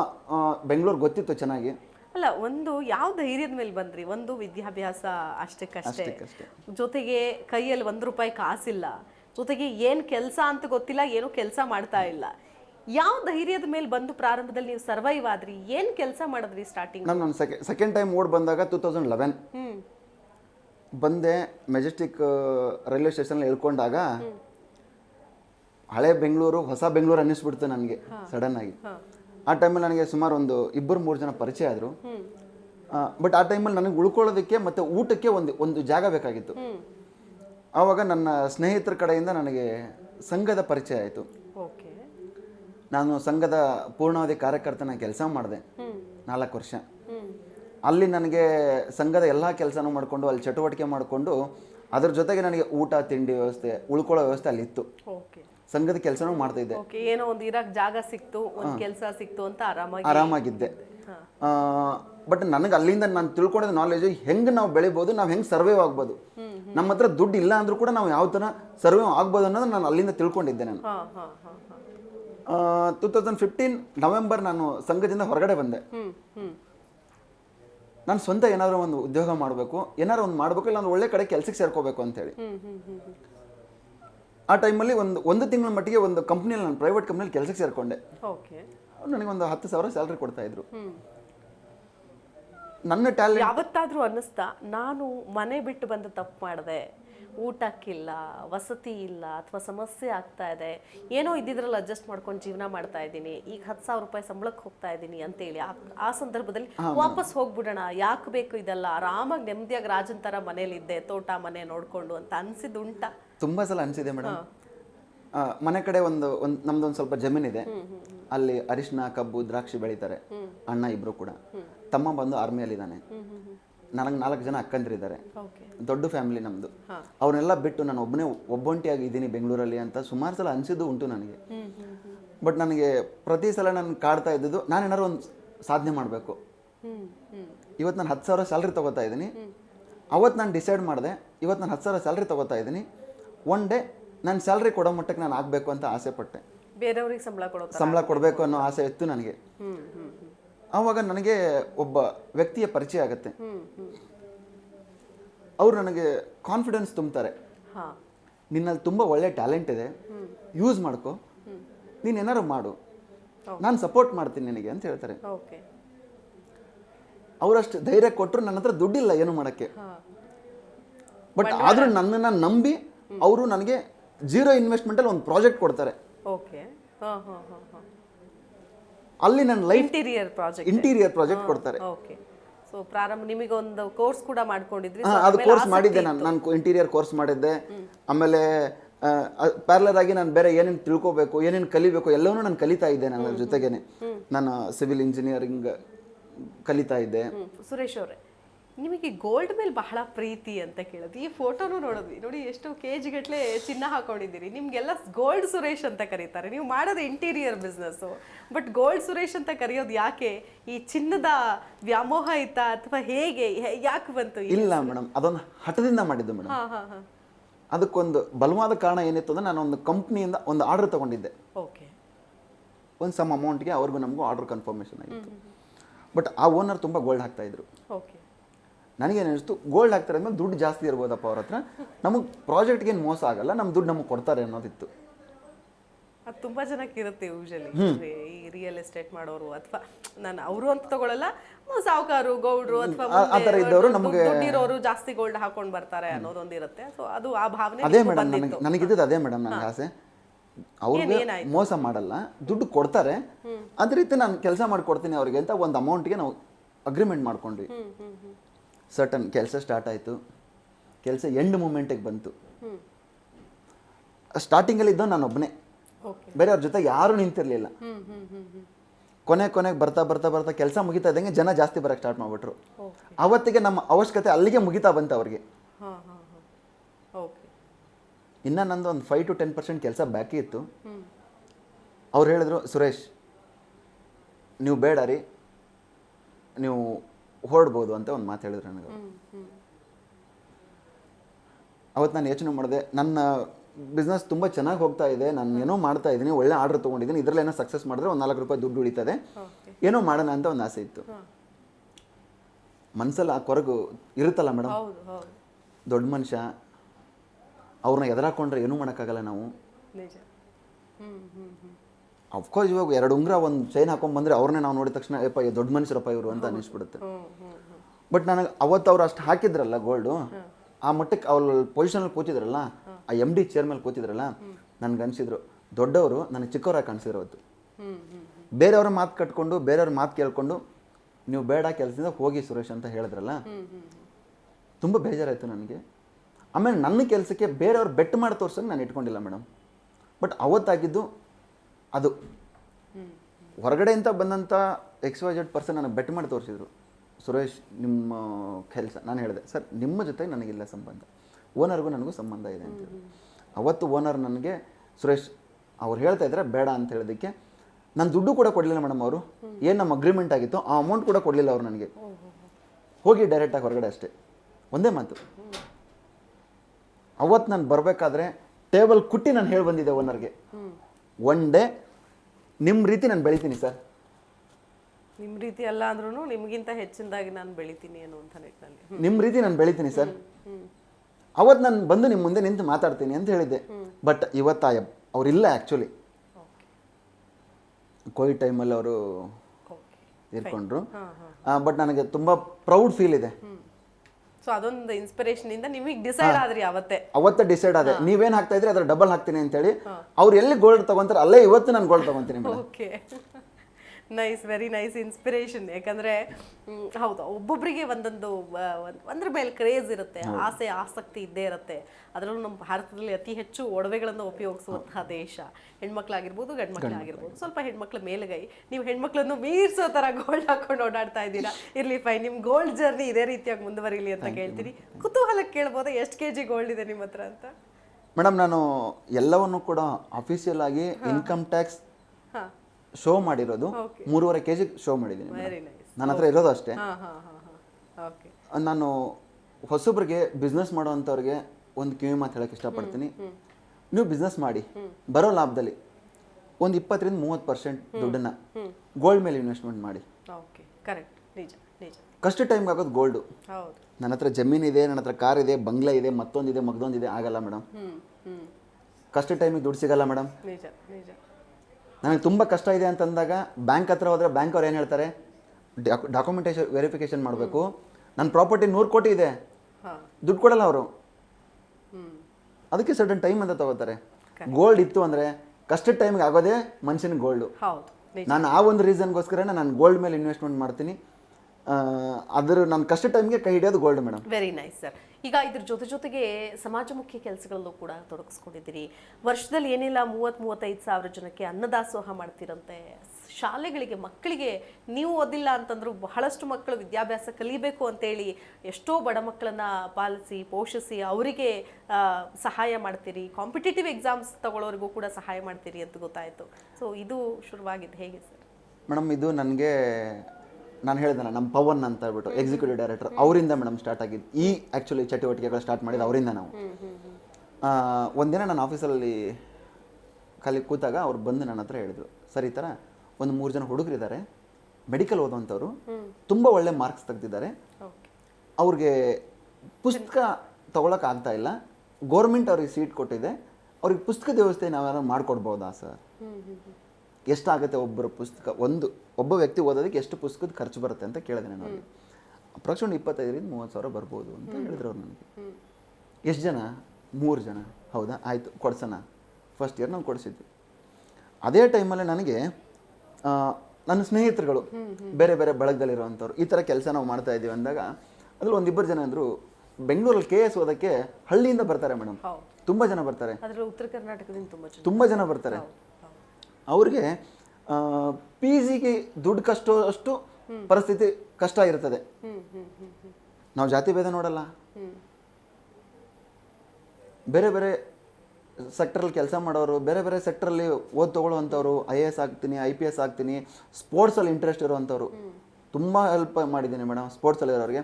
ಬೆಂಗಳೂರು ಗೊತ್ತಿತ್ತು ಚೆನ್ನಾಗಿ. ಅಲ್ಲ ಒಂದು ಯಾವ ಧೈರ್ಯದ ಮೇಲೆ ಬಂದ್ರಿ? ಒಂದು ವಿದ್ಯಾಭ್ಯಾಸ ಅಷ್ಟಕ್ಕಷ್ಟೇ. ಕಷ್ಟ ಜೊತೆಗೆ ಕೈಯಲ್ಲಿ ಒಂದು ರೂಪಾಯಿ ಕಾಸಿಲ್ಲ. ಜೊತೆಗೆ ಏನು ಕೆಲಸ ಅಂತ ಗೊತ್ತಿಲ್ಲ ಏನು ಕೆಲಸ ಮಾಡ್ತಾ ಇಲ್ಲ. ಯಾವ ಧೈರ್ಯದ ಮೇಲೆ ಬಂದು ಪ್ರಾರಂಭದಲ್ಲಿ ನೀವು ಸರ್ವೈವ್ ಆದ್ರಿ? ಏನ್ ಕೆಲಸ ಮಾಡಿದ್ರಿ ಸ್ಟಾರ್ಟಿಂಗ್ ನಾನು ಸೆಕೆ ಸೆಕೆಂಡ್ ಟೈಮ್ ಓಡ್ ಬಂದಾಗ ಟೂ ತೌಸಂಡ್ ಲೆವೆನ್ ಬಂದೆ ಮೆಜೆಸ್ಟಿಕ್ ರೈಲ್ವೆ ಸ್ಟೇಷನ್ ಇಳ್ಕೊಂಡಾಗ ಹಳೆ ಬೆಂಗಳೂರು ಹೊಸ ಬೆಂಗಳೂರು ಅನ್ನಿಸ್ಬಿಡ್ತು ನನಗೆ ಸಡನ್ ಆಗಿ. ಆ ಟೈಮಲ್ಲಿ ನನಗೆ ಸುಮಾರು ಒಂದು ಇಬ್ಬರು ಮೂರು ಜನ ಪರಿಚಯ ಆದರು. ಬಟ್ ಆ ಟೈಮಲ್ಲಿ ನನಗೆ ಉಳ್ಕೊಳ್ಳೋದಕ್ಕೆ ಮತ್ತು ಊಟಕ್ಕೆ ಒಂದು ಒಂದು ಜಾಗ ಬೇಕಾಗಿತ್ತು. ಆವಾಗ ನನ್ನ ಸ್ನೇಹಿತರ ಕಡೆಯಿಂದ ನನಗೆ ಸಂಘದ ಪರಿಚಯ ಆಯಿತು. ಓಕೆ. ನಾನು ಸಂಘದ ಪೂರ್ಣಾವಧಿ ಕಾರ್ಯಕರ್ತನ ಕೆಲಸ ಮಾಡಿದೆ. ನಾಲ್ಕು ವರ್ಷ. ಅಲ್ಲಿ ನನಗೆ ಸಂಘದ ಎಲ್ಲ ಕೆಲಸನೂ ಮಾಡಿಕೊಂಡು ಅಲ್ಲಿ ಚಟುವಟಿಕೆ ಮಾಡಿಕೊಂಡು ಅದ್ರ ಜೊತೆಗೆ ನನಗೆ ಊಟ ತಿಂಡಿ ವ್ಯವಸ್ಥೆ ಉಳ್ಕೊಳ್ಳೋ ವ್ಯವಸ್ಥೆ ಅಲ್ಲಿತ್ತು. ಓಕೆ. ಸಂಘದ ಕೆಲಸನೂ ಮಾಡ್ತಿದ್ದೆ ಓಕೆ ಏನೋ ಒಂದು ಇರಕ್ ಜಾಗ ಸಿಕ್ತು ಒಂದು ಕೆಲಸ ಸಿಕ್ತು ಅಂತ ಆರಾಮಾಗಿ ಆರಾಮಾಗಿದ್ದೆ. ಬಟ್ ನನಗೆ ಅಲ್ಲಿಂದ ನಾನು ತಿಳ್ಕೊಂಡಿದ್ದ ನಾಲೆಜ್ ಹೆಂಗೆ ನಾವು ಬೆಳಿಬೋದು ನಾವು ಹೆಂಗೆ ಸರ್ವೈವ್ ಆಗ್ಬೋದು? ನಮ್ಮ ಹತ್ರ ದುಡ್ಡು ಇಲ್ಲ ಅಂದ್ರೂ ಕೂಡ ನಾವು ಯಾವ ಥರ ಸರ್ವೈವ್ ಆಗ್ಬೋದು ಅನ್ನೋದು ನಾನು ಅಲ್ಲಿಂದ ತಿಳ್ಕೊಂಡಿದ್ದೆ ನಾನು. ಟೂ ತೌಸಂಡ್ ಫಿಫ್ಟೀನ್ ನವೆಂಬರ್ ನಾನು ಸಂಘದಿಂದ ಹೊರಗಡೆ ಬಂದೆ. ನಾನು ಸ್ವಂತ ಏನಾದರೂ ಒಂದು ಉದ್ಯೋಗ ಮಾಡಬೇಕು ಏನಾದ್ರು ಒಂದು ಮಾಡಬೇಕು ಇಲ್ಲ ಒಳ್ಳೆ ಕಡೆ ಕೆಲಸಕ್ಕೆ ಸೇರ್ಕೋಬೇಕು ಅಂತೇಳಿ ಆ ಟೈಮಲ್ಲಿ ಒಂದು ಒಂದು ತಿಂಗಳ ಮಟ್ಟಿಗೆ ಒಂದು ಕಂಪ್ನಿಯಲ್ಲಿ ನಾನು ಪ್ರೈವೇಟ್ ಕಂಪ್ನಿಯಲ್ಲಿ ಕೆಲಸಕ್ಕೆ ಸೇರಿಕೊಂಡೆ. ಓಕೆ. ನನಗೆ ಒಂದು ಹತ್ತು ಸಾವಿರ ಸ್ಯಾಲ್ರಿ ಕೊಡ್ತಾ ಇದ್ರು. ನನ್ನ ಟ್ಯಾಲೆಂಟ್ ಯಾವತ್ತಾದ್ರೂ ಅನ್ನಿಸ್ತಾ ನಾನು ಮನೆ ಬಿಟ್ಟು ಬಂದು ತಪ್ಪು ಮಾಡಿದೆ. ಊಟಕ್ಕಿಲ್ಲ ವಸತಿ ಇಲ್ಲ ಅಥವಾ ಸಮಸ್ಯೆ ಆಗ್ತಾ ಇದೆ. ಏನೋ ಇದ್ದಿದ್ರಲ್ಲಿ ಅಡ್ಜಸ್ಟ್ ಮಾಡ್ಕೊಂಡು ಜೀವನ ಮಾಡ್ತಾ ಇದ್ದೀನಿ. ಈಗ ಹತ್ತು ಸಾವಿರ ರೂಪಾಯಿ ಸಂಬಳಕ್ಕೆ ಹೋಗ್ತಾ ಇದ್ದೀನಿ ಅಂತೇಳಿ ಆ- ಆ ಸಂದರ್ಭದಲ್ಲಿ ವಾಪಸ್ ಹೋಗ್ಬಿಡೋಣ ಯಾಕೆ ಬೇಕು ಇದೆಲ್ಲ? ಆರಾಮಾಗಿ ನೆಮ್ಮದಿಯಾಗಿ ರಾಜನ್ ಥರ ಮನೇಲಿದ್ದೆ ತೋಟ ಮನೆ ನೋಡಿಕೊಂಡು ಅಂತ ಅನಿಸಿದ್ದು ಉಂಟಾ ತುಂಬ ಸಲ ಅನಿಸಿದೆ ಮೇಡಮ್ ಮನೆ ಕಡೆ ಒಂದು ಒಂದು ನಮ್ದೊಂದು ಸ್ವಲ್ಪ ಜಮೀನಿದೆ ಅಲ್ಲಿ ಅರಿಶಿನ ಕಬ್ಬು ದ್ರಾಕ್ಷಿ ಬೆಳೀತಾರೆ. ಅಣ್ಣ ಇಬ್ರು ಕೂಡ. ತಮ್ಮ ಬಂದು ಆರ್ಮಿಯಲ್ಲಿದ್ದಾನೆ. ನನಗೆ ನಾಲ್ಕು ಜನ ಅಕ್ಕಂದ್ರಿದ್ದಾರೆ. ದೊಡ್ಡ ಫ್ಯಾಮಿಲಿ ನಮ್ಮದು ಅವ್ರನ್ನೆಲ್ಲ ಬಿಟ್ಟು ನಾನು ಒಬ್ಬನೇ ಒಬ್ಬೊಂಟಿಯಾಗಿ ಇದ್ದೀನಿ ಬೆಂಗಳೂರಲ್ಲಿ ಅಂತ ಸುಮಾರು ಸಲ ಅನಿಸಿದ್ದು ಉಂಟು ನನಗೆ. ಬಟ್ ನನಗೆ ಪ್ರತಿ ಸಲ ನಾನು ಕಾಡ್ತಾ ಇದ್ದಿದ್ದು ನಾನು ಏನಾದ್ರು ಒಂದು ಸಾಧನೆ ಮಾಡಬೇಕು. ಇವತ್ತು ನಾನು ಹತ್ತು ಸಾವಿರ ಸ್ಯಾಲ್ರಿ ತೊಗೋತಾ ಇದ್ದೀನಿ. ಅವತ್ತು ನಾನು ಡಿಸೈಡ್ ಮಾಡಿದೆ ಇವತ್ತು ನಾನು ಹತ್ತು ಸಾವಿರ ಸ್ಯಾಲ್ರಿ ತೊಗೋತಾ ಇದ್ದೀನಿ. ಒನ್ ಡೇ ನನ್ನ ಸ್ಯಾಲ್ರಿ ಕೊಡೋ ಮಟ್ಟಕ್ಕೆ ನಾನು ಆಗಬೇಕು ಅಂತ ಆಸೆ ಪಟ್ಟೆ. ಬೇರೆಯವ್ರಿಗೆ ಸಂಬಳ ಕೊಡೋ ಸಂಬಳ ಕೊಡಬೇಕು ಅನ್ನೋ ಆಸೆ ಇತ್ತು ನನಗೆ. ಆವಾಗ ನನಗೆ ಒಬ್ಬ ವ್ಯಕ್ತಿಯ ಪರಿಚಯ ಆಗುತ್ತೆ. ಅವ್ರು ನನಗೆ ಕಾನ್ಫಿಡೆನ್ಸ್ ತುಂಬ್ತಾರೆ. ನಿನ್ನಲ್ಲಿ ತುಂಬ ಒಳ್ಳೆ ಟ್ಯಾಲೆಂಟ್ ಇದೆ. ಯೂಸ್ ಮಾಡ್ಕೊ. ನೀನು ಏನಾರು ಮಾಡು. ನಾನು ಸಪೋರ್ಟ್ ಮಾಡ್ತೀನಿ ನಿನಗೆ ಅಂತ ಹೇಳ್ತಾರೆ. ಅವರಷ್ಟು ಧೈರ್ಯ ಕೊಟ್ಟರು ನನ್ನ ಹತ್ರ ದುಡ್ಡಿಲ್ಲ ಏನು ಮಾಡೋಕ್ಕೆ. ಬಟ್ ಆದರೂ ನನ್ನನ್ನು ನಂಬಿ ಅವರು ನನಗೆ ಜೀರೋ ಇನ್ವೆಸ್ಟ್ಮೆಂಟಲ್ಲಿ ಒಂದು ಪ್ರಾಜೆಕ್ಟ್ ಕೊಡ್ತಾರೆ. ಓಕೆ. ಹಾ ಹಾ ಹಾ ಹಾ. ಅಲ್ಲಿ ನನ್ನ life interior project interior project ಕೊಡ್ತಾರೆ. ಓಕೆ. ಸೊ ಪ್ರಾರಂಭ ನಿಮಗೆ ಒಂದು ಕೋರ್ಸ್ ಕೂಡ ಮಾಡ್ಕೊಂಡಿದ್ರಿ. ಅದು ಕೋರ್ಸ್ ಮಾಡಿದ್ದೆ ನಾನು. ನಾನು ಇಂಟೀರಿಯರ್ ಕೋರ್ಸ್ ಮಾಡಿದ್ದೆ. ಆಮೇಲೆ ಪ್ಯಾರ್ಲರ್ ಆಗಿ ನಾನು ಬೇರೆ ಏನೇನು ತಿಳ್ಕೋಬೇಕು ಏನೇನು ಕಲಿಬೇಕು ಎಲ್ಲವನ್ನೂ ನಾನು ಕಲಿತಾ ಇದ್ದೆ ನನ್ನ ಜೊತೆಗೇನೆ. ನಾನು ಸಿವಿಲ್ ಇಂಜಿನಿಯರಿಂಗ್ ಕಲಿತಾ ಇದ್ದೆ. ಸುರೇಶ್ ಅವರೇ ನಿಮಗೆ ಗೋಲ್ಡ್ ಮೇಲೆ ಬಹಳ ಪ್ರೀತಿ ಅಂತ ಕೇಳೋದು ಈ ಫೋಟೋನು ನೋಡಿದ್ವಿ. ನೋಡಿ ಎಷ್ಟು ಕೆ ಜಿ ಗಟ್ಲೆ ಚಿನ್ನ ಹಾಕೊಂಡಿದ್ದೀರಿ. ನಿಮಗೆಲ್ಲ ಗೋಲ್ಡ್ ಸುರೇಶ್ ಅಂತ ಕರೀತಾರೆ. ನೀವು ಮಾಡೋದು interior business but gold Suresh ಅಂತ ಕರೆಯೋದು ಯಾಕೆ? ಈ ಚಿನ್ನದ ವ್ಯಾಮೋಹ ಇತ್ತಾ ಅಥವಾ ಹೇಗೆ? ಯಾಕೆ ಬಂತು ಇಲ್ಲ ಮೇಡಮ್ ಅದೊಂದು ಹಠದಿಂದ ಮಾಡಿದ್ದು ಮೇಡಮ್. ಅದಕ್ಕೊಂದು ಬಲವಾದ ಕಾರಣ ಏನಿತ್ತು ಅಂದ್ರೆ ನಾನು ಒಂದು ಕಂಪ್ನಿಯಿಂದ ಒಂದು ಆರ್ಡರ್ ತಗೊಂಡಿದ್ದೆ. ಓಕೆ. ಒಂದು ಸಮ್ ಅಮೌಂಟ್ಗೆ ಅವ್ರಿಗೂ ನಮಗೂ ಆರ್ಡರ್ ಕನ್ಫರ್ಮೇಷನ್ ಆಗಿತ್ತು. ಬಟ್ ಆ ಓನರ್ ತುಂಬ ಗೋಲ್ಡ್ ಹಾಕ್ತಾ ಇದ್ರು. ಓಕೆ. ನನಗೇನು ಅನಿಸ್ತು ಗೋಲ್ಡ್ ಹಾಕ್ತಾರೆ ಅಂದಮೇಲೆ ದುಡ್ಡು ಜಾಸ್ತಿ ಇರ್ಬೋದಪ್ಪ ಅವ್ರ ಹತ್ರ. ನಮಗೆ ಪ್ರಾಜೆಕ್ಟ್ಗೆ ಏನು ಮೋಸ ಆಗಲ್ಲ ನಮ್ಮ ದುಡ್ಡು ನಮಗೆ ಕೊಡ್ತಾರೆ ಅನ್ನೋದಿತ್ತು. ಅದು ತುಂಬಾ ಜನಕ್ಕೆ ಇರುತ್ತೆ ಯೂಶಲಿ ಈ ರಿಯಲ್ ಎಸ್ಟೇಟ್ ಮಾಡೋರು ಅಥವಾ ನಾನು ಅವರು ಅಂತ ತಗೊಳಲ್ಲ ಸಾವುಕಾರು ಗೌಡ್ರು ಅಥವಾ ಜಾಸ್ತಿ ಗೋಲ್ಡ್ ಹಾಕೊಂಡ್ ಬರ್ತಾರೆ ಅನ್ನೋದೊಂದು ಇರುತ್ತೆ. ಸೊ ಅದು ಆ ಭಾವನೆ ಅದೇ ಮೇಡಮ್ ನನಗೆ ನನಗಿದ್ದು ಅದೇ ಮೇಡಮ್ ನನಗೆ ಆಸೆ. ಅವ್ರಿಗೆ? ಮೋಸ ಮಾಡಲ್ಲ ದುಡ್ಡು ಕೊಡ್ತಾರೆ. ಅದೇ ರೀತಿ ನಾನು ಕೆಲಸ ಮಾಡಿಕೊಡ್ತೀನಿ ಅವ್ರಿಗೆ ಅಂತ ಒಂದು ಅಮೌಂಟ್ಗೆ ನಾವು ಅಗ್ರಿಮೆಂಟ್ ಮಾಡ್ಕೊಂಡ್ವಿ. ಸರ್ಟನ್ ಕೆಲಸ ಸ್ಟಾರ್ಟ್ ಆಯಿತು. ಕೆಲಸ ಎಂಡ್ ಮೂಮೆಂಟಿಗೆ ಬಂತು. ಸ್ಟಾರ್ಟಿಂಗಲ್ಲಿ ಇದ್ದೋ ನಾನು ಒಬ್ಬನೇ ಓಕೆ ಬೇರೆ ಅವ್ರ ಜೊತೆ ಯಾರೂ ನಿಂತಿರಲಿಲ್ಲ. ಕೊನೆ ಕೊನೆಗೆ ಬರ್ತಾ ಬರ್ತಾ ಬರ್ತಾ ಕೆಲಸ ಮುಗಿತಾ ಇದ್ದಂಗೆ ಜನ ಜಾಸ್ತಿ ಬರೋಕ್ಕೆ ಸ್ಟಾರ್ಟ್ ಮಾಡಿಬಿಟ್ರು. ಅವತ್ತಿಗೆ ನಮ್ಮ ಅವಶ್ಯಕತೆ ಅಲ್ಲಿಗೆ ಮುಗಿತಾ ಬಂತು ಅವ್ರಿಗೆ. ಇನ್ನು ನಂದು ಒಂದು ಫೈವ್ ಟು ಟೆನ್ ಪರ್ಸೆಂಟ್ ಕೆಲಸ ಬಾಕಿ ಇತ್ತು. ಅವ್ರು ಹೇಳಿದ್ರು ಸುರೇಶ್ ನೀವು ಬೇಡ ರೀ. ನೀವು ಹೊರಡ್ಬೋದು ಅಂತ ಒಂದು ಮಾತು ಹೇಳಿದ್ರು ನನಗೆ ಅವತ್ತು ನಾನು ಯೋಚನೆ ಮಾಡಿದೆ ನನ್ನ ಬಿಸ್ನೆಸ್ ತುಂಬ ಚೆನ್ನಾಗಿ ಹೋಗ್ತಾ ಇದೆ ನಾನು ಏನೋ ಮಾಡ್ತಾ ಇದ್ದೀನಿ ಒಳ್ಳೆ ಆರ್ಡರ್ ತೊಗೊಂಡಿದ್ದೀನಿ ಇದರಲ್ಲಿ ಏನೋ ಸಕ್ಸಸ್ ಮಾಡಿದ್ರೆ ಒಂದು ನಾಲ್ಕು ರೂಪಾಯಿ ದುಡ್ಡು ಉಳಿತದೆ. ಏನೋ ಮಾಡೋಣ ಅಂತ ಒಂದು ಆಸೆ ಇತ್ತು. ಮನಸ್ಸಲ್ಲಿ ಆ ಕೊರಗು ಇರುತ್ತಲ್ಲ ಮೇಡಮ್ ದೊಡ್ಡ ಮನುಷ್ಯ ಅವ್ರನ್ನ ಎದುರಾಕೊಂಡ್ರೆ ಏನೂ ಮಾಡೋಕ್ಕಾಗಲ್ಲ ನಾವು. ಅಫ್ಕೋರ್ಸ್ ಇವಾಗ ಎರಡು ಉಂಗ್ರ ಒಂದು ಚೈನ್ ಹಾಕೊಂಡ್ ಬಂದ್ರೆ ಅವ್ರನ್ನೇ ನಾವು ನೋಡಿದ ತಕ್ಷಣ ಏಪ್ಪ ದೊಡ್ಡ ಮನುಷ್ಯರಪ್ಪ ಇವರು ಅಂತ ಅನಿಸ್ಬಿಡುತ್ತೆ ಬಟ್ ನನಗೆ ಅವತ್ತು ಅವ್ರು ಅಷ್ಟು ಹಾಕಿದ್ರಲ್ಲ ಗೋಲ್ಡು ಆ ಮಟ್ಟಕ್ಕೆ ಅವ್ರ ಪೊಸಿಷನಲ್ಲಿ ಕೂತಿದ್ರಲ್ಲ ಆ ಎಂ ಡಿ ಚೇರ್ ಮೇಲೆ ಕೂತಿದ್ರಲ್ಲ ನನ್ಗೆ ಅನ್ಸಿದ್ರು ದೊಡ್ಡವರು ನನಗೆ ಚಿಕ್ಕವರಾಗಿ ಕಾಣಿಸಿದ್ರು ಅವತ್ತು. ಬೇರೆಯವ್ರ ಮಾತು ಕಟ್ಕೊಂಡು ಬೇರೆಯವ್ರ ಮಾತು ಕೇಳ್ಕೊಂಡು ನೀವು ಬೇಡ ಕೆಲಸದಿಂದ ಹೋಗಿ ಸುರೇಶ್ ಅಂತ ಹೇಳಿದ್ರಲ್ಲ ತುಂಬ ಬೇಜಾರಾಯಿತು ನನಗೆ. ಆಮೇಲೆ ನನ್ನ ಕೆಲಸಕ್ಕೆ ಬೇರೆಯವ್ರು ಬೆಟ್ ಮಾಡಿ ತೋರ್ಸಂಗೆ ನಾನು ಇಟ್ಕೊಂಡಿಲ್ಲ ಮೇಡಮ್ ಬಟ್ ಅವತ್ತಾಗಿದ್ದು ಅದು. ಹೊರಗಡೆಯಿಂದ ಬಂದಂಥ ಎಕ್ಸ್ ವೈ ಜೆಡ್ ಪರ್ಸನ್ ನನಗೆ ಬೆಟ್ ಮಾಡಿ ತೋರಿಸಿದ್ರು. ಸುರೇಶ್, ನಿಮ್ಮ, ಕೆಲಸ, ನಾನು ಹೇಳಿದೆ, ಸರ್, ನಿಮ್ಮ ಜೊತೆ ನನಗಿಲ್ಲ ಸಂಬಂಧ. ಓನರ್ಗೂ ನನಗೂ ಸಂಬಂಧ ಇದೆ ಅಂತ ಹೇಳಿ. ಅವತ್ತು ಓನರ್ ನನಗೆ, ಸುರೇಶ್, ಅವ್ರು ಹೇಳ್ತಾ ಇದ್ರೆ ಬೇಡ ಅಂತ ಹೇಳೋದಕ್ಕೆ ನಾನು ದುಡ್ಡು ಕೂಡ ಕೊಡಲಿಲ್ಲ ಮೇಡಮ್ ಅವರು. ಏನು ನಮ್ಮ ಅಗ್ರಿಮೆಂಟ್ ಆಗಿತ್ತು ಆ ಅಮೌಂಟ್ ಕೂಡ ಕೊಡಲಿಲ್ಲ ಅವರು ನನಗೆ. ಹೋಗಿ ಡೈರೆಕ್ಟಾಗಿ ಹೊರಗಡೆ ಅಷ್ಟೇ. ಒಂದೇ ಮಾತು. ಅವತ್ತು ನಾನು ಬರಬೇಕಾದ್ರೆ ಟೇಬಲ್ ಕುಟ್ಟಿ ನಾನು ಹೇಳಿ ಬಂದಿದ್ದೆ ಓನರ್ಗೆ ಒನ್ ಡೇ ನಿಮ್ಮ ರೀತಿ ನಾನು ಬೆಳಿತೀನಿ ಸರ್ ನಿಮ್ಮ ರೀತಿ ಅಲ್ಲ ಅಂದ್ರೂ ನಿಮಗಿಂತ ಹೆಚ್ಚಿನದಾಗಿ ನಾನು ಬೆಳಿತೀನಿ ಅನ್ನುವಂಥ ನಿಟ್ಟಿನಲ್ಲಿ. ನಿಮ್ಮ ರೀತಿ ನಾನು ಬೆಳಿತೀನಿ ಸರ್ ಅವತ್ತು ನಾನು ಬಂದು ನಿಮ್ಮ ಮುಂದೆ ನಿಂತು ಮಾತಾಡ್ತೀನಿ ಅಂತ ಹೇಳಿದ್ದೆ. ಬಟ್ ಇವತ್ತು ಆ ಅವರಿಲ್ಲ ಆ್ಯಕ್ಚುಲಿ ಕೋವಿಡ್ ಟೈಮಲ್ಲಿ ಅವರು ಇರ್ಕೊಂಡ್ರು. ಬಟ್ ನನಗೆ ತುಂಬ ಪ್ರೌಡ್ ಫೀಲ್ ಇದೆ. ಸೊ ಅದೊಂದು ಇನ್ಸ್ಪಿರೇಷನ್ ಇಂದ ನಿಮಗೆ ಡಿಸೈಡ್ ಆದ್ರಿ ಅವತ್ತೆ. ಅವತ್ತೇ ಡಿಸೈಡ್ ಆದ್ರೆ ನೀವೇನ್ ಹಾಕ್ತಾ ಇದ್ರಿ ಅದ್ರ ಡಬಲ್ ಹಾಕ್ತೀನಿ ಅಂತ ಹೇಳಿ ಅವ್ರು ಎಲ್ಲಿ ಗೋಲ್ಡ್ ತಗೊಂತಾರೆ ಅಲ್ಲೇ ಇವತ್ತು ನಾನು gold ತಗೊಂತೀನಿ madam okay nice very nice inspiration ಯಾಕಂದ್ರೆ ಹೌದು ಒಬ್ಬೊಬ್ಬರಿಗೆ ಒಂದೊಂದು ಒಂದ್ರ ಮೇಲೆ ಕ್ರೇಜ್ ಇರುತ್ತೆ ಆಸೆ ಆಸಕ್ತಿ ಇದ್ದೇ ಇರುತ್ತೆ. ಅದರಲ್ಲೂ ನಮ್ಮ ಭಾರತದಲ್ಲಿ ಅತಿ ಹೆಚ್ಚು ಒಡವೆಗಳನ್ನು ಉಪಯೋಗಿಸುವಂತಹ ದೇಶ. ಹೆಣ್ಮಕ್ಳಾಗಿರ್ಬೋದು ಗಂಡ್ಮಕ್ಳಾಗಿರ್ಬೋದು ಸ್ವಲ್ಪ ಹೆಣ್ಮಕ್ಳ ಮೇಲುಗೈ. ನೀವು ಹೆಣ್ಮಕ್ಳನ್ನು ಮೀರ್ಸೋ ತರ ಗೋಲ್ಡ್ ಹಾಕೊಂಡು ಓಡಾಡ್ತಾ ಇದ್ದೀರಾ? ಇರ್ಲಿ ಫೈ ನಿಮ್ ಗೋಲ್ಡ್ ಜರ್ನಿ ಇದೇ ರೀತಿಯಾಗಿ ಮುಂದುವರಿಲಿ ಅಂತ ಕೇಳ್ತೀನಿ. ಕುತೂಹಲಕ್ಕೆ ಕೇಳ್ಬೋದು? ಎಷ್ಟು ಕೆ ಜಿ ಗೋಲ್ಡ್ ಇದೆ ನಿಮ್ಮ ಹತ್ರ ಅಂತ? ಮೇಡಮ್ ನಾನು ಎಲ್ಲವನ್ನು ಕೂಡ ಅಫಿಷಿಯಲ್ ಆಗಿ ಇನ್ಕಮ್ ಟ್ಯಾಕ್ಸ್ ಶೋ ಮಾಡಿರೋದು. ಮೂರುವರೆ ಕೆ ಜಿ ಶೋ ಮಾಡಿದ್ದೀನಿ ನನ್ನ ಹತ್ರ ಇರೋದು ಅಷ್ಟೇ. ನಾನು ಹೊಸಬ್ರಿಗೆ ಬಿಸ್ನೆಸ್ ಮಾಡುವಂಥವ್ರಿಗೆ ಒಂದು ಕಿವಿ ಮಾತು ಹೇಳಕ್ಕೆ ಇಷ್ಟಪಡ್ತೀನಿ. ನೀವು ಬಿಸ್ನೆಸ್ ಮಾಡಿ ಬರೋ ಲಾಭದಲ್ಲಿ ಒಂದು ಇಪ್ಪತ್ತರಿಂದ ಮೂವತ್ತು ಪರ್ಸೆಂಟ್ ದುಡ್ಡನ್ನ ಗೋಲ್ಡ್ ಮೇಲೆ ಇನ್ವೆಸ್ಟ್ಮೆಂಟ್ ಮಾಡಿ. ಓಕೆ ಕರೆಕ್ಟ್ ನಿಜ ನಿಜ. ಕಷ್ಟ ಟೈಮ್ಗೆ ಆಗೋದು ಗೋಲ್ಡು ನನ್ನ ಹತ್ರ ಜಮೀನು ಇದೆ ನನ್ನ ಹತ್ರ ಕಾರ್ ಇದೆ ಬಂಗ್ಲಾ ಇದೆ ಮತ್ತೊಂದಿದೆ ಮಗದೊಂದಿದೆ ಆಗಲ್ಲ ಮೇಡಮ್. ಕಷ್ಟ ಟೈಮಿಗೆ ದುಡ್ಡು ಸಿಗಲ್ಲ ಮೇಡಮ್. ನಿಜ ನಿಜ. ನನಗೆ ತುಂಬ ಕಷ್ಟ ಇದೆ ಅಂತಂದಾಗ ಬ್ಯಾಂಕ್ ಹತ್ರ ಹೋದರೆ ಬ್ಯಾಂಕ್ ಅವ್ರು ಏನು ಹೇಳ್ತಾರೆ? ಡಾಕ್ಯುಮೆಂಟೇಶನ್ ವೆರಿಫಿಕೇಶನ್ ಮಾಡಬೇಕು. ನನ್ನ ಪ್ರಾಪರ್ಟಿ ನೂರು ಕೋಟಿ ಇದೆ. ದುಡ್ಡು ಕೊಡಲ್ಲ ಅವರು. ಅದಕ್ಕೆ ಸಡನ್ ಟೈಮ್ ಅಂತ ತಗೋತಾರೆ. ಗೋಲ್ಡ್ ಇತ್ತು ಅಂದರೆ ಕಷ್ಟದ ಟೈಮ್ಗೆ ಆಗೋದೇ ಮನುಷ್ಯನ ಗೋಲ್ಡು ನಾನು ಆ ಒಂದು ರೀಸನ್ಗೋಸ್ಕರನೇ ನಾನು ಗೋಲ್ಡ್ ಮೇಲೆ ಇನ್ವೆಸ್ಟ್ಮೆಂಟ್ ಮಾಡ್ತೀನಿ. ಅದ್ರ ನನ್ನ ಕಷ್ಟ ಟೈಮ್ಗೆ ಕೈ ಹಿಡಿಯೋದು gold madam very nice sir ಈಗ ಇದ್ರ ಜೊತೆ ಜೊತೆಗೆ ಸಮಾಜಮುಖಿ ಕೆಲಸಗಳಲ್ಲೂ ಕೂಡ ತೊಡಗಿಸ್ಕೊಂಡಿದ್ದೀರಿ. ವರ್ಷದಲ್ಲಿ ಏನಿಲ್ಲ ಮೂವತ್ತ್ ಮೂವತ್ತೈದು ಸಾವಿರ ಜನಕ್ಕೆ ಅನ್ನದಾಸೋಹ ಮಾಡ್ತೀರಂತೆ. ಶಾಲೆಗಳಿಗೆ ಮಕ್ಕಳಿಗೆ ನೀವು ಓದಿಲ್ಲ ಅಂತಂದ್ರೂ ಬಹಳಷ್ಟು ಮಕ್ಕಳು ವಿದ್ಯಾಭ್ಯಾಸ ಕಲಿಬೇಕು ಅಂತೇಳಿ ಎಷ್ಟೋ ಬಡ ಮಕ್ಕಳನ್ನ ಪಾಲಿಸಿ ಪೋಷಿಸಿ ಅವರಿಗೆ ಸಹಾಯ ಮಾಡ್ತೀರಿ. ಕಾಂಪಿಟೇಟಿವ್ ಎಕ್ಸಾಮ್ಸ್ ತಗೊಳ್ಳೋರಿಗೂ ಕೂಡ ಸಹಾಯ ಮಾಡ್ತೀರಿ ಅಂತ ಗೊತ್ತಾಯಿತು. ಸೊ ಇದು ಶುರುವಾಗಿದ್ದು ಹೇಗೆ ಸರ್ ಮೇಡಮ್ ಇದು ನನಗೆ ನಾನು ಹೇಳಿದೆ ನಮ್ಮ ಪವನ್ ಅಂತ ಹೇಳ್ಬಿಟ್ಟು ಎಕ್ಸಿಕ್ಯೂಟಿವ್ ಡೈರೆಕ್ಟರ್ ಅವರಿಂದ ಮೇಡಮ್ ಸ್ಟಾರ್ಟ್ ಆಗಿದ್ದು ಈ ಆ್ಯಕ್ಚುಲಿ ಚಟುವಟಿಕೆಗಳು ಸ್ಟಾರ್ಟ್ ಮಾಡಿದ್ದು ಅವರಿಂದ ನಾವು. ಒಂದಿನ ನಾನು ಆಫೀಸಲ್ಲಿ ಖಾಲಿ ಕೂತಾಗ ಅವ್ರು ಬಂದು ನನ್ನ ಹತ್ರ ಹೇಳಿದ್ರು ಸರ್ ಈ ಥರ ಒಂದು ಮೂರು ಜನ ಹುಡುಗರಿದ್ದಾರೆ ಮೆಡಿಕಲ್ ಓದುವಂಥವ್ರು ತುಂಬ ಒಳ್ಳೆ ಮಾರ್ಕ್ಸ್ ತೆಗೆದಿದ್ದಾರೆ. ಅವ್ರಿಗೆ ಪುಸ್ತಕ ತೊಗೊಳಕ್ಕೆ ಆಗ್ತಾ ಇಲ್ಲ ಗೋರ್ಮೆಂಟ್ ಅವ್ರಿಗೆ ಸೀಟ್ ಕೊಟ್ಟಿದೆ ಅವ್ರಿಗೆ ಪುಸ್ತಕದ ವ್ಯವಸ್ಥೆ ನಾವೇನಾದ್ರು ಮಾಡಿಕೊಡ್ಬೋದಾ ಸರ್? ಎಷ್ಟಾಗುತ್ತೆ ಒಬ್ಬರ ಪುಸ್ತಕ? ಒಂದು ಒಬ್ಬ ವ್ಯಕ್ತಿ ಓದೋದಕ್ಕೆ ಎಷ್ಟು ಪುಸ್ತಕದ ಖರ್ಚು ಬರುತ್ತೆ ಅಂತ ಕೇಳಿದೆ ನಾನು. ಅವ್ರಿಗೆ ಅಪ್ರಾಕ್ಸಿಮೇಟ್ ಇಪ್ಪತ್ತೈದರಿಂದ ಮೂವತ್ತು ಸಾವಿರ ಬರ್ಬೋದು ಅಂತ ಹೇಳಿದ್ರು ಅವ್ರು ನನಗೆ. ಎಷ್ಟು ಜನ? ಮೂರು ಜನ. ಹೌದಾ? ಆಯಿತು ಕೊಡ್ಸೋಣ. ಫಸ್ಟ್ ಇಯರ್ ನಾವು ಕೊಡಿಸಿದ್ವಿ ಅದೇ ಟೈಮಲ್ಲಿ ನನಗೆ ನನ್ನ ಸ್ನೇಹಿತರುಗಳು ಬೇರೆ ಬೇರೆ ಬಳಗದಲ್ಲಿರುವಂಥವ್ರು ಈ ಥರ ಕೆಲಸ ನಾವು ಮಾಡ್ತಾ ಇದ್ದೀವಿ ಅಂದಾಗ ಅದ್ರಲ್ಲಿ ಒಂದಿಬ್ಬರು ಜನ ಅಂದರು ಬೆಂಗಳೂರಲ್ಲಿ ಕೆ ಎಸ್ ಓದೋಕ್ಕೆ ಹಳ್ಳಿಯಿಂದ ಬರ್ತಾರೆ ಮೇಡಮ್. ತುಂಬ ಜನ ಬರ್ತಾರೆ. ಉತ್ತರ ಕರ್ನಾಟಕದಿಂದ ತುಂಬ ಜನ. ಬರ್ತಾರೆ. ಅವ್ರಿಗೆ ಪಿ ಜಿಗೆ ದುಡ್ಡು ಕಷ್ಟ ಅಷ್ಟು ಪರಿಸ್ಥಿತಿ ಕಷ್ಟ ಇರ್ತದೆ. ನಾವು ಜಾತಿ ಭೇದ ನೋಡಲ್ಲ. ಬೇರೆ ಬೇರೆ ಸೆಕ್ಟ್ರಲ್ಲಿ ಕೆಲಸ ಮಾಡೋರು ಬೇರೆ ಬೇರೆ ಸೆಕ್ಟ್ರಲ್ಲಿ ಓದ್ ತೊಗೊಳ್ಳುವಂಥವ್ರು ಐ ಎ ಎಸ್ ಆಗ್ತೀನಿ ಐ ಪಿ ಎಸ್ ಆಗ್ತೀನಿ ಸ್ಪೋರ್ಟ್ಸಲ್ಲಿ ಇಂಟ್ರೆಸ್ಟ್ ಇರುವಂಥವ್ರು ತುಂಬ ಹೆಲ್ಪ್ ಮಾಡಿದ್ದೀನಿ ಮೇಡಮ್ ಸ್ಪೋರ್ಟ್ಸಲ್ಲಿ ಇರೋರಿಗೆ.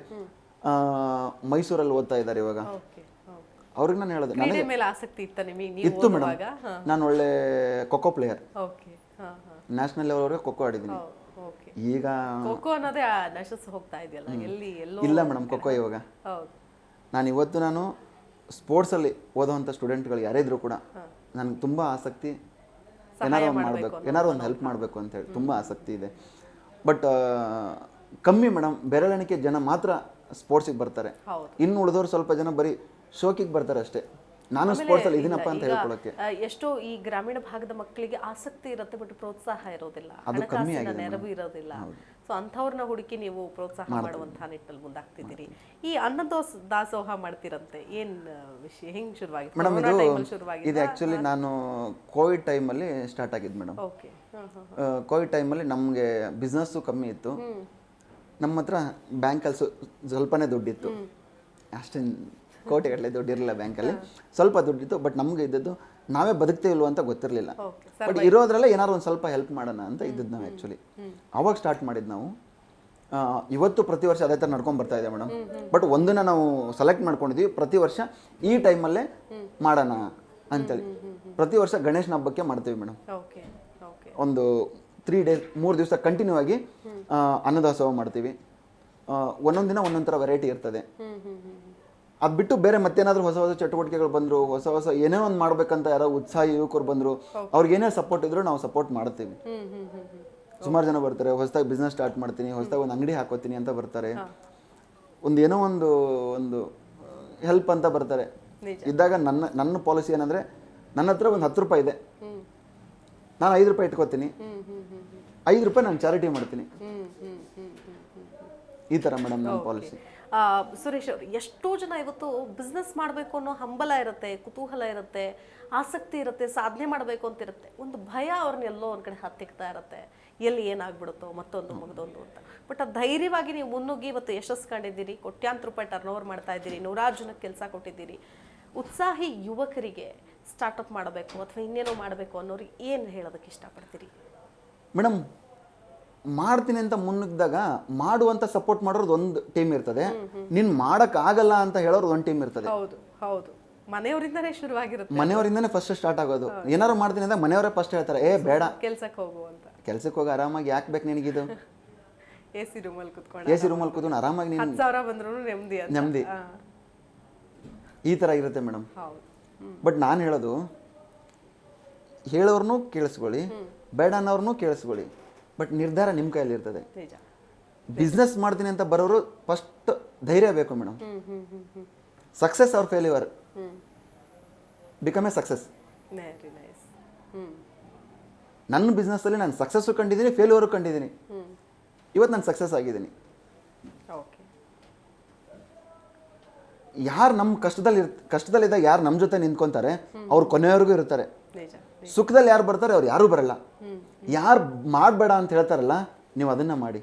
ಮೈಸೂರಲ್ಲಿ ಓದ್ತಾ ಇದ್ದಾರೆ ಇವಾಗ. ಅವ್ರಿಗೆ ನಾನು ಹೇಳಿದೆ ನನಗೆ ಮೇಲೆ ಆಸಕ್ತಿ ಇತ್ತ ನಿಮಗೆ? ನೀವು ಇತ್ತು ಮೇಡಮ್. ಓದುವಾಗ ಹಾ. ನಾನು ಒಳ್ಳೆ ಖೋಖೋ ಪ್ಲೇಯರ್ ಓಕೆ. ಹಾ ಹಾ. ನ್ಯಾಷನಲ್ ಲೆವೆಲ್ವರೆಗೆ ಖೋಖೋ ಆಡಿದ್ದೀನಿ. ಓಕೆ. ಈಗ ಖೋಖೋ ಅನ್ನೋದೇ ಆ ನಶಿಸ್ ಹೋಗ್ತಾ ಇದೆಯಲ್ಲ ಎಲ್ಲಿ ಎಲ್ಲೋ ಇಲ್ಲ ಮೇಡಮ್ ಖೋಖೋ ಇವಾಗ. ಹೌದು. ನಾನು ಇವತ್ತು ನಾನು ಸ್ಪೋರ್ಟ್ಸಲ್ಲಿ ಓದೋವಂಥ ಸ್ಟೂಡೆಂಟ್ಗಳು ಯಾರೇ ಇದ್ರೂ ಕೂಡ ನನಗೆ ತುಂಬ ಆಸಕ್ತಿ ಏನಾರು ಒಂದು ಮಾಡಬೇಕು ಏನಾರು ಒಂದು ಹೆಲ್ಪ್ ಮಾಡಬೇಕು ಅಂತೇಳಿ ತುಂಬ ಆಸಕ್ತಿ ಇದೆ. ಬಟ್ ಕಮ್ಮಿ ಮೇಡಮ್ ಬೆರಳೆಣಿಕೆ ಜನ ಮಾತ್ರ ಸ್ಪೋರ್ಟ್ಸಿಗೆ ಬರ್ತಾರೆ. ಹೌದು. ಇನ್ನು ಉಳಿದವರು ಸ್ವಲ್ಪ ಜನ ಬರೀ ಶೋಕಿಗೆ ಬರ್ತಾರೆ ಅಷ್ಟೇ. ನಾನು ಸ್ಪೋರ್ಟ್ಸಲ್ಲಿ ಇದೀನಪ್ಪ ಅಂತ ಹೇಳ್ಕೊಳಕ್ಕೆ. ಎಷ್ಟೋ ಈ ಗ್ರಾಮೀಣ ಭಾಗದ ಮಕ್ಕಳಿಗೆ ಆಸಕ್ತಿ ಇರುತ್ತೆ ಬಟ್ ಪ್ರೋತ್ಸಾಹ ಇರೋದಿಲ್ಲ. ಅದು ಕಮ್ಮಿ ಹಣಕಾಸಿನ ಆಗಿದೆ ನೆರವು ಇರೋದಿಲ್ಲ. ಸೊ ಅಂಥವ್ರನ್ನ ಹುಡುಕಿ ನೀವು ಪ್ರೋತ್ಸಾಹ ಮಾಡುವಂತಹ ನಿಟ್ಟಲ್ಲಿ ಮುಂದಾಗ್ತಿದ್ದೀರಿ. ಈ ಅನ್ನದೋಸ್ ದಾಸೋಹ ಮಾಡ್ತಿರಂತೆ ಏನ್ ವಿಷಯ ಹೆಂಗ್ ಶುರುವಾಗಿ ಮೇಡಮ್ ಇದು ಶುರುವಾಗಿ ಇದು ಆ್ಯಕ್ಚುಲಿ ನಾನು ಕೋವಿಡ್ ಟೈಮಲ್ಲಿ ಸ್ಟಾರ್ಟ್ ಆಗಿದ್ದು ಮೇಡಮ್. ಓಕೆ ಕೋವಿಡ್ ಟೈಮಲ್ಲಿ ನಮಗೆ ಬಿಸ್ನೆಸ್ಸು ಕಮ್ಮಿ ಇತ್ತು. ನಮ್ಮ ಹತ್ರ ಬ್ಯಾಂಕಲ್ಲಿ ಸ್ವಲ್ಪನೇ ದುಡ್ಡಿತ್ತು. ಅಷ್ಟೇನು ಕೋಟಿಗಟ್ಟಲೆ ದುಡ್ಡು ಇರಲಿಲ್ಲ ಬ್ಯಾಂಕಲ್ಲಿ. ಸ್ವಲ್ಪ ದುಡ್ಡಿತ್ತು ಬಟ್ ನಮ್ಗೆ ಇದ್ದದ್ದು ನಾವೇ ಬದುಕ್ತೇವಿಲ್ವ ಅಂತ ಗೊತ್ತಿರಲಿಲ್ಲ. ಬಟ್ ಇರೋದ್ರಲ್ಲೇ ಏನಾದ್ರು ಒಂದು ಸ್ವಲ್ಪ ಹೆಲ್ಪ್ ಮಾಡೋಣ ಅಂತ ಇದ್ದದ್ದು ನಾವು ಆ್ಯಕ್ಚುಲಿ ಅವಾಗ ಸ್ಟಾರ್ಟ್ ಮಾಡಿದ್ದು ನಾವು. ಇವತ್ತು ಪ್ರತಿ ವರ್ಷ ಅದೇ ಥರ ನಡ್ಕೊಂಡು ಬರ್ತಾ ಇದೆ ಮೇಡಮ್. ಬಟ್ ಒಂದನ್ನ ನಾವು ಸೆಲೆಕ್ಟ್ ಮಾಡ್ಕೊಂಡಿದ್ವಿ ಪ್ರತಿ ವರ್ಷ ಈ ಟೈಮಲ್ಲೇ ಮಾಡೋಣ ಅಂತೇಳಿ. ಪ್ರತಿ ವರ್ಷ ಗಣೇಶನ ಹಬ್ಬಕ್ಕೆ ಮಾಡ್ತೀವಿ ಮೇಡಮ್. ಒಂದು ತ್ರೀ ಡೇಸ್ ಮೂರು ದಿವಸ ಕಂಟಿನ್ಯೂ ಆಗಿ ಅನ್ನದಾಸೋಹ ಮಾಡ್ತೀವಿ. ಒಂದೊಂದು ದಿನ ಒಂದೊಂದು ಥರ ವೆರೈಟಿ ಇರ್ತದೆ. ಅದು ಬಿಟ್ಟು ಬೇರೆ ಮತ್ತೇನಾದ್ರೂ ಹೊಸ ಹೊಸ ಚಟುವಟಿಕೆಗಳು ಬಂದರು ಹೊಸ ಹೊಸ ಏನೇ ಒಂದು ಮಾಡ್ಬೇಕಂತ ಯಾರೋ ಉತ್ಸಾಹ ಯುವಕರು ಬಂದರು ಅವ್ರಿಗೆ ಏನೇ ಸಪೋರ್ಟ್ ಇದ್ರು ನಾವು ಸಪೋರ್ಟ್ ಮಾಡ್ತೀವಿ. ಸುಮಾರು ಜನ ಬರ್ತಾರೆ ಹೊಸದಾಗಿ ಬಿಸ್ನೆಸ್ ಸ್ಟಾರ್ಟ್ ಮಾಡ್ತೀನಿ ಹೊಸದಾಗಿ ಒಂದು ಅಂಗಡಿ ಹಾಕೋತೀನಿ ಅಂತ ಬರ್ತಾರೆ. ಒಂದು ಏನೋ ಒಂದು ಒಂದು ಹೆಲ್ಪ್ ಅಂತ ಬರ್ತಾರೆ. ಇದ್ದಾಗ ನನ್ನ ನನ್ನ ಪಾಲಿಸಿ ಏನಂದ್ರೆ ನನ್ನ ಹತ್ರ ಒಂದು ಹತ್ತು ರೂಪಾಯಿ ಇದೆ. ನಾನು ಐದು ರೂಪಾಯಿ ಇಟ್ಕೋತೀನಿ. ಐದು ರೂಪಾಯಿ ನಾನು ಚಾರಿಟಿ ಮಾಡ್ತೀನಿ. ಈ ಥರ ಮೇಡಮ್ ನನ್ನ ಪಾಲಿಸಿ ಸುರೇಶ್ ಅವರು ಎಷ್ಟೋ ಜನ ಇವತ್ತು ಬಿಸ್ನೆಸ್ ಮಾಡಬೇಕು ಅನ್ನೋ ಹಂಬಲ ಇರುತ್ತೆ ಕುತೂಹಲ ಇರುತ್ತೆ ಆಸಕ್ತಿ ಇರುತ್ತೆ ಸಾಧನೆ ಮಾಡಬೇಕು ಅಂತ ಇರುತ್ತೆ. ಒಂದು ಭಯ ಅವ್ರನ್ನ ಎಲ್ಲೋ ಒಂದು ಕಡೆ ಹತ್ತಿಕ್ತಾ ಇರುತ್ತೆ. ಎಲ್ಲಿ ಏನಾಗ್ಬಿಡುತ್ತೋ ಮತ್ತೊಂದು ಮಗದೊಂದು ಅಂತ. ಬಟ್ ಆ ಧೈರ್ಯವಾಗಿ ನೀವು ಮುನ್ನುಗ್ಗಿ ಇವತ್ತು ಯಶಸ್ಸು ಕಂಡಿದ್ದೀರಿ ಕೋಟ್ಯಾಂತರ ರೂಪಾಯಿ ಟರ್ನ್ ಓವರ್ ಮಾಡ್ತಾ ಇದ್ದೀರಿ ನೂರಾರು ಜನಕ್ಕೆ ಕೆಲಸ ಕೊಟ್ಟಿದ್ದೀರಿ. ಉತ್ಸಾಹಿ ಯುವಕರಿಗೆ ಸ್ಟಾರ್ಟಪ್ ಮಾಡಬೇಕು ಅಥವಾ ಇನ್ನೇನೋ ಮಾಡಬೇಕು ಅನ್ನೋರಿಗೆ ಏನು ಹೇಳೋದಕ್ಕೆ ಇಷ್ಟಪಡ್ತೀರಿ? ಮೇಡಮ್ ಮಾಡ್ತೀನಿ ಅಂತ ಮುನ್ನುಗ್ದಾಗ ಮಾಡುವಂತ ಸಪೋರ್ಟ್ ಮಾಡೋರ್ದು ಒಂದು ಟೀಮ್ ಇರ್ತದೆ. ನೀನ್ ಮಾಡಕ್ ಆಗಲ್ಲ ಅಂತ ಹೇಳೋರು ಒಂದು ಟೀಮ್ ಇರ್ತದೆ. ಹೌದು ಹೌದು. ಮನೆಯವರಿಂದನೇ ಶುರುವಾಗಿರುತ್ತೆ ಮನೆಯವರಿಂದನೇ ಫಸ್ಟ್ ಸ್ಟಾರ್ಟ್ ಆಗೋದು. ಏನಾರು ಮಾಡ್ತೀನಿ ಅಂದ್ರೆ ಮನೆಯವರೇ ಫಸ್ಟ್ ಹೇಳ್ತಾರೆ ಏ ಬೇಡ. ಕೆಲ್ಸಕ್ಕೆ ಹೋಗುವಂತ ಕೆಲ್ಸಕ್ಕೆ ಹೋಗಿ ಆರಾಮಾಗಿ ಯಾಕೆ ಬೇಕು ನಿನಗಿದು? ಎ ಸಿ ರೂಮಲ್ಲಿ ಕುತ್ಕೊಂಡು ಎ ಸಿ ರೂಮಲ್ಲಿ ಕೂತ್ಕೊಂಡು ಆರಾಮಾಗಿ ನೀನು ಹತ್ತು ಸಾವಿರ ಬಂದ್ರು ನೆಮ್ಮದಿ ಅಂತ. ನೆಮ್ಮದಿ. ಈ ಥರ ಇರುತ್ತೆ ಮೇಡಮ್ ಬಟ್ ನಾನು ಹೇಳೋದು ಹೇಳೋರ್ನು ಕೇಳಿಸ್ಕೊಳ್ಳಿ ಬೇಡ ಅನ್ನೋರ್ನು ಕೇಳಿಸ್ಕೊಳ್ಳಿ. ಬಟ್ ನಿರ್ಧಾರ ನಿಮ್ಮ ಕೈಯಲ್ಲಿ ಇರ್ತದೆ. ಬಿಸ್ನೆಸ್ ಮಾಡ್ತೀನಿ ಅಂತ ಬರೋರು ಫಸ್ಟ್ ಧೈರ್ಯ ಬೇಕು madam success or failure become a success ನನ್ನ ಬಿಸ್ನೆಸ್ ಅಲ್ಲಿ ನನ್ನ ಬಿಸ್ನೆಸ್ಸಲ್ಲಿ ನಾನು ಸಕ್ಸಸ್ಸು ಕಂಡಿದ್ದೀನಿ ಫೇಲ್ಯೂರು ಕಂಡಿದ್ದೀನಿ. ಇವತ್ತು ನಾನು ಸಕ್ಸಸ್ ಆಗಿದ್ದೀನಿ. ಓಕೆ ಯಾರು ನಮ್ಮ ಕಷ್ಟದಲ್ಲಿ ಕಷ್ಟದಲ್ಲಿದ್ದಾಗ ಯಾರು ನಮ್ಮ ಜೊತೆ ನಿಂತ್ಕೊಂತಾರೆ ಅವ್ರು ಕೊನೆಯವರೆಗೂ ಇರ್ತಾರೆ. ಸುಖದಲ್ಲಿ ಯಾರು ಬರ್ತಾರೆ ಅವ್ರು ಯಾರೂ ಬರಲ್ಲ. ಯಾರು ಮಾಡಬೇಡ ಅಂತ ಹೇಳ್ತಾರಲ್ಲ ನೀವು ಅದನ್ನ ಮಾಡಿ.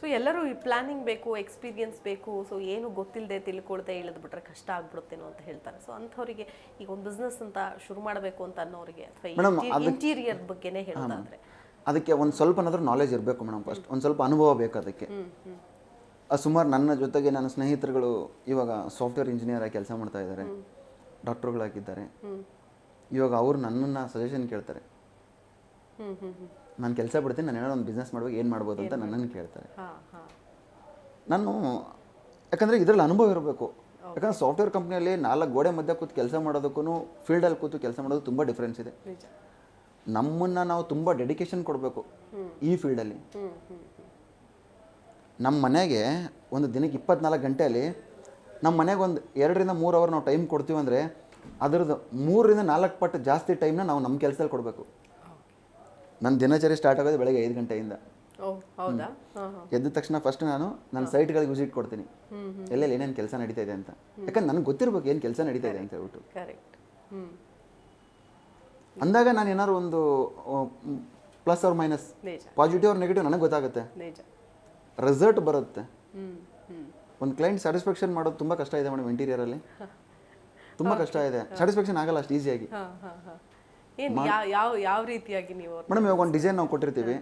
ಸೊ ಎಲ್ಲರೂ ಈ ಪ್ಲಾನಿಂಗ್ ಬೇಕು ಎಕ್ಸ್ಪೀರಿಯನ್ಸ್ ಬೇಕು ಸೊ ಏನು ಗೊತ್ತಿಲ್ಲದೆ ತಿಳ್ಕೊಳ್ದೆ ಇಳಿದ್ಬಿಟ್ರೆ ಕಷ್ಟ ಆಗ್ಬಿಡುತ್ತೇನೋ ಅಂತ ಹೇಳ್ತಾರೆ. ಸೊ ಅಂಥವರಿಗೆ ಈಗ ಒಂದು ಬಿಸ್ನೆಸ್ ಅಂತ ಶುರು ಮಾಡಬೇಕು ಅಂತ ಅನ್ನೋರಿಗೆ ಅಥವಾ ಇಂಟೀರಿಯರ್ ಬಗ್ಗೆನೇ ಹೇಳ್ತಾರೆ ಅದಕ್ಕೆ ಒಂದು ಸ್ವಲ್ಪನಾದ್ರೂ ನಾಲೆಜ್ ಇರಬೇಕು ಮೇಡಮ್ ಫಸ್ಟ್ ಒಂದು ಸ್ವಲ್ಪ ಅನುಭವ ಬೇಕು ಅದಕ್ಕೆ. ಸುಮಾರು ನನ್ನ ಜೊತೆಗೆ ನನ್ನ ಸ್ನೇಹಿತರುಗಳು ಇವಾಗ ಸಾಫ್ಟ್ವೇರ್ ಇಂಜಿನಿಯರ್ ಆಗಿ ಕೆಲಸ ಮಾಡ್ತಾ ಇದ್ದಾರೆ. ಡಾಕ್ಟರ್ಗಳಾಗಿದ್ದಾರೆ ಇವಾಗ ಅವರು ನನ್ನನ್ನು ಸಜೆಷನ್ ಕೇಳ್ತಾರೆ. ನಾನು ಕೆಲಸ ಬಿಡ್ತೀನಿ ನಾನು ಏನಾದ್ರು ಒಂದು ಬಿಸ್ನೆಸ್ ಮಾಡುವಾಗ ಏನು ಮಾಡ್ಬೋದು ಅಂತ ನನ್ನನ್ನು ಕೇಳ್ತಾರೆ. ನಾನು ಯಾಕಂದರೆ ಇದರಲ್ಲಿ ಅನುಭವ ಇರಬೇಕು. ಯಾಕಂದ್ರೆ ಸಾಫ್ಟ್ವೇರ್ ಕಂಪ್ನಿಯಲ್ಲಿ ನಾಲ್ಕು ಗೋಡೆ ಮಧ್ಯೆ ಕೂತು ಕೆಲಸ ಮಾಡೋದಕ್ಕೂ ಫೀಲ್ಡಲ್ಲಿ ಕೂತು ಕೆಲಸ ಮಾಡೋದು ತುಂಬ ಡಿಫ್ರೆನ್ಸ್ ಇದೆ. ನಮ್ಮನ್ನು ನಾವು ತುಂಬ ಡೆಡಿಕೇಶನ್ ಕೊಡಬೇಕು ಈ ಫೀಲ್ಡಲ್ಲಿ ನಮ್ಮ ಮನೆಗೆ ಒಂದು ದಿನಕ್ಕೆ ಇಪ್ಪತ್ನಾಲ್ಕು ಗಂಟೆಯಲ್ಲಿ ನಮ್ಮ ಮನೆಗೆ ಒಂದು ಎರಡರಿಂದ ಮೂರು ಅವರ್ ನಾವು ಟೈಮ್ ಕೊಡ್ತೀವಿ ಅಂದರೆ ಅದರದ್ದು ಮೂರರಿಂದ ನಾಲ್ಕು ಪಟ್ಟು ಜಾಸ್ತಿ ಟೈಮ್ನ ನಾವು ನಮ್ಮ ಕೆಲಸದಲ್ಲಿ ಕೊಡಬೇಕು. ನನ್ನ ದಿನಚರಿ ಸ್ಟಾರ್ಟ್ ಆಗೋದು ಬೆಳಗ್ಗೆ ಐದು ಗಂಟೆಯಿಂದ. ಎದ್ದ ತಕ್ಷಣ ಫಸ್ಟ್ ನಾನು ನನ್ನ ಸೈಟ್ಗಳಿಗೆ ವಿಸಿಟ್ ಕೊಡ್ತೀನಿ. ಎಲ್ಲೆಲ್ಲಿ ಏನೇನು ಕೆಲಸ ನಡೀತಾ ಇದೆ ಅಂತ. ಯಾಕಂದ್ರೆ ನನಗೆ ಗೊತ್ತಿರ್ಬೇಕು ಏನು ಕೆಲಸ ನಡೀತಾ ಇದೆ ಅಂತ ಹೇಳ್ಬಿಟ್ಟು. ಅಂದಾಗ ನಾನು ಏನಾದ್ರು ಒಂದು ಪ್ಲಸ್ ಅವ್ರ ಮೈನಸ್ ಪಾಸಿಟಿವ್ ಅವ್ರ ನೆಗೆಟಿವ್ ನನಗೆ ಗೊತ್ತಾಗುತ್ತೆ. ರಿಸಲ್ಟ್ ಬರುತ್ತೆ. ಒಂದು ಕ್ಲೈಂಟ್ ಸ್ಯಾಟಿಸ್ಫ್ಯಾಕ್ಷನ್ ಮಾಡೋದು ತುಂಬ ಕಷ್ಟ ಇದೆ ಮೇಡಮ್ ಇಂಟೀರಿಯರಲ್ಲಿ ತುಂಬ ಕಷ್ಟ ಇದೆ. ಸ್ಯಾಟಿಸ್ಫ್ಯಾಕ್ಷನ್ ಆಗಲ್ಲ ಅಷ್ಟು ಈಸಿಯಾಗಿ ಏನ್ ಯಾವ ರೀತಿಯಾಗಿ ನೀವು ಮೇಡಮ್ ಇವಾಗ ಒಂದು ಡಿಸೈನ್ ನಾವು ಕೊಟ್ಟಿರ್ತೀವಿ.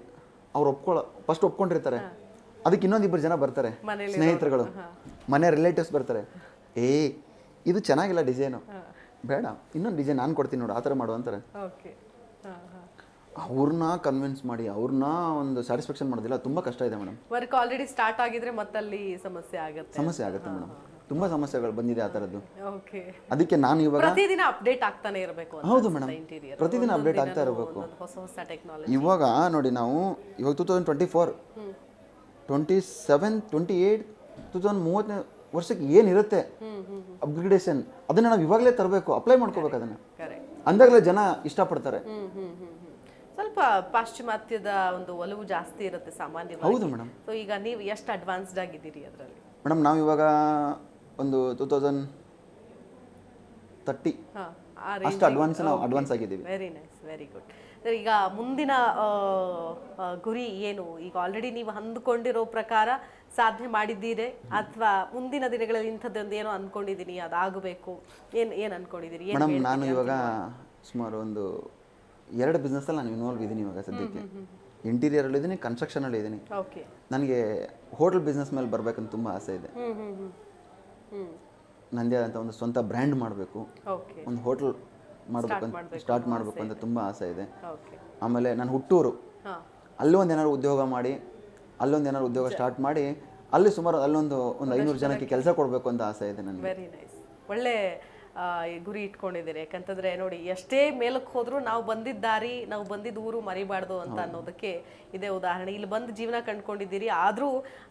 ಅವ್ರು ಒಪ್ಕೊಳ್ಳೋ ಫಸ್ಟ್ ಒಪ್ಕೊಂಡಿರ್ತಾರೆ. ಅದಕ್ಕೆ ಇನ್ನೊಂದು ಇಬ್ಬರು ಜನ ಬರ್ತಾರೆ. ಸ್ನೇಹಿತರುಗಳು. ಮನೆ ರಿಲೇಟಿವ್ಸ್ ಬರ್ತಾರೆ. ಏ ಇದು ಚೆನ್ನಾಗಿಲ್ಲ ಡಿಸೈನು ಬೇಡ ಇನ್ನೊಂದು ಡಿಸೈನ್ ನಾನು ಕೊಡ್ತೀನಿ ನೋಡು ಆ ಥರ ಮಾಡು ಅಂತಾರೆ. ಅವ್ರನ್ನ ಕನ್ವಿನ್ಸ್ ಮಾಡಿ ಅವ್ರನ್ನ ಒಂದು ಸ್ಯಾಟಿಸ್ಫ್ಯಾಕ್ಷನ್ ಮಾಡೋದಿಲ್ಲ ತುಂಬ ಕಷ್ಟ ಇದೆ ಮೇಡಮ್ ವರ್ಕ್ ಆಲ್ರೆಡಿ ಸ್ಟಾರ್ಟ್ ಆಗಿದ್ರೆ ಮತ್ತಲ್ಲಿ ಸಮಸ್ಯೆ ಆಗುತ್ತೆ ಸಮಸ್ಯೆ ಆಗುತ್ತೆ ಮೇಡಮ್ ತುಂಬ ಸಮಸ್ಯೆಗಳು ಬಂದಿದೆ ಆ ಥರದ್ದು ಓಕೆ. ಅದಕ್ಕೆ ನಾನು ಇವಾಗ ಪ್ರತಿದಿನ ಅಪ್ಡೇಟ್ ಆಗ್ತಾನೆ ಇರಬೇಕು ಹೌದು ಮೇಡಮ್ ಪ್ರತಿದಿನ ಅಪ್ಡೇಟ್ ಆಗ್ತಾ ಇರಬೇಕು. ಹೊಸ ಹೊಸ ಟೆಕ್ನಾಲಜಿ ಇವಾಗ ನೋಡಿ ನಾವು ಇವಾಗ two thousand twenty four twenty seven twenty eight two thousand ಮೂವತ್ತನೇ ವರ್ಷಕ್ಕೆ ಏನಿರುತ್ತೆ ಅಪ್ಗ್ರೇಡೇಷನ್ ಅದನ್ನ ನಾವು ಇವಾಗಲೇ ತರಬೇಕು. ಅಪ್ಲೈ ಮಾಡ್ಕೋಬೇಕು ಅದನ್ನ. ಅಂದಾಗಲೇ ಜನ ಇಷ್ಟಪಡ್ತಾರೆ. ಸ್ವಲ್ಪ ಪಾಶ್ಚಿಮಾತ್ಯದ ಒಂದು ಒಲವು ಜಾಸ್ತಿ ಇರುತ್ತೆ ಸಾಮಾನ್ಯ ಹೌದು ಮೇಡಮ್ ಸೊ ಈಗ ನೀವು ಎಷ್ಟು ಅಡ್ವಾನ್ಸ್ಡ್ ಆಗಿದ್ದೀರಿ ಅದರಲ್ಲಿ? ಮೇಡಮ್ ನಾವು ಇವಾಗ ಒಂದು ಟೂ ತೌಸಂಡ್ ತರ್ಟಿ ಅಷ್ಟು ಅಡ್ವಾನ್ಸ್ ನಾವು ಅಡ್ವಾನ್ಸ್ ಆಗಿದ್ದೀವಿ. ವೆರಿ ನೈಸ್ ವೆರಿ ಗುಡ್ ಈಗ ಮುಂದಿನ ಗುರಿ ಏನು? ಈಗ ಆಲ್ರೆಡಿ ನೀವು ಅಂದ್ಕೊಂಡಿರೋ ಪ್ರಕಾರ ಸಾಧನೆ ಮಾಡಿದ್ದೀರಿ ಅಥವಾ ಮುಂದಿನ ದಿನಗಳಲ್ಲಿ ಇಂಥದ್ದೊಂದು ಏನೋ ಅಂದ್ಕೊಂಡಿದ್ದೀನಿ ಅದಾಗಬೇಕು? ಏನು ಏನು ಅಂದ್ಕೊಂಡಿದ್ದೀರಿ ಮೇಡಮ್ ನಾನು ಇವಾಗ ಸುಮಾರು ಒಂದು ಎರಡು ಬಿಸ್ನೆಸ್ಸಲ್ಲಿ ನಾನು ಇನ್ವಾಲ್ವ್ ಇದ್ದೀನಿ ಇವಾಗ ಸದ್ಯಕ್ಕೆ. ಇಂಟೀರಿಯರಲ್ಲಿ ಇದ್ದೀನಿ ಕನ್ಸ್ಟ್ರಕ್ಷನಲ್ಲಿ ಇದ್ದೀನಿ. ಓಕೆ ನನಗೆ ಹೋಟೆಲ್ ಬಿಸ್ನೆಸ್ ಮೇಲೆ ಬರಬೇಕಂತ ತುಂಬ ಆಸೆ ಇದೆ. ನನ್ನದೇ ಆದಂಥ ಒಂದು ಸ್ವಂತ ಬ್ರ್ಯಾಂಡ್ ಮಾಡಬೇಕು. ಒಂದು ಹೋಟೆಲ್ ಮಾಡಬೇಕು. ಅಂತ ಸ್ಟಾರ್ಟ್ ಮಾಡಬೇಕು ಅಂತ ತುಂಬ ಆಸೆ ಇದೆ. ಆಮೇಲೆ ನಾನು ಹುಟ್ಟೂರು. ಹಾ. ಅಲ್ಲಿ ಒಂದು ಏನಾದ್ರು ಉದ್ಯೋಗ ಮಾಡಿ ಅಲ್ಲೊಂದು ಏನಾದ್ರು ಉದ್ಯೋಗ ಸ್ಟಾರ್ಟ್ ಮಾಡಿ ಅಲ್ಲಿ ಸುಮಾರು ಅಲ್ಲೊಂದು ಒಂದು ಐನೂರು ಜನಕ್ಕೆ ಕೆಲಸ ಕೊಡಬೇಕು ಅಂತ ಆಸೆ ಇದೆ ನನಗೆ. ವೆರಿ ನೈಸ್ ಒಳ್ಳೆ ಗುರಿ ಇಟ್ಕೊಂಡಿದ್ದೀರಿ. ಯಾಕಂತಂದ್ರೆ ನೋಡಿ ಎಷ್ಟೇ ಮೇಲಕ್ಕೆ ಹೋದ್ರೂ ನಾವು ಬಂದಿದ್ದ ದಾರಿ ನಾವು ಬಂದಿದ್ದ ಊರು ಮರಿಬಾರ್ದು ಅಂತ ಅನ್ನೋದಕ್ಕೆ ಇದೇ ಉದಾಹರಣೆ. ಇಲ್ಲಿ ಬಂದು ಜೀವನ ಕಂಡ್ಕೊಂಡಿದ್ದೀರಿ ಆದರೂ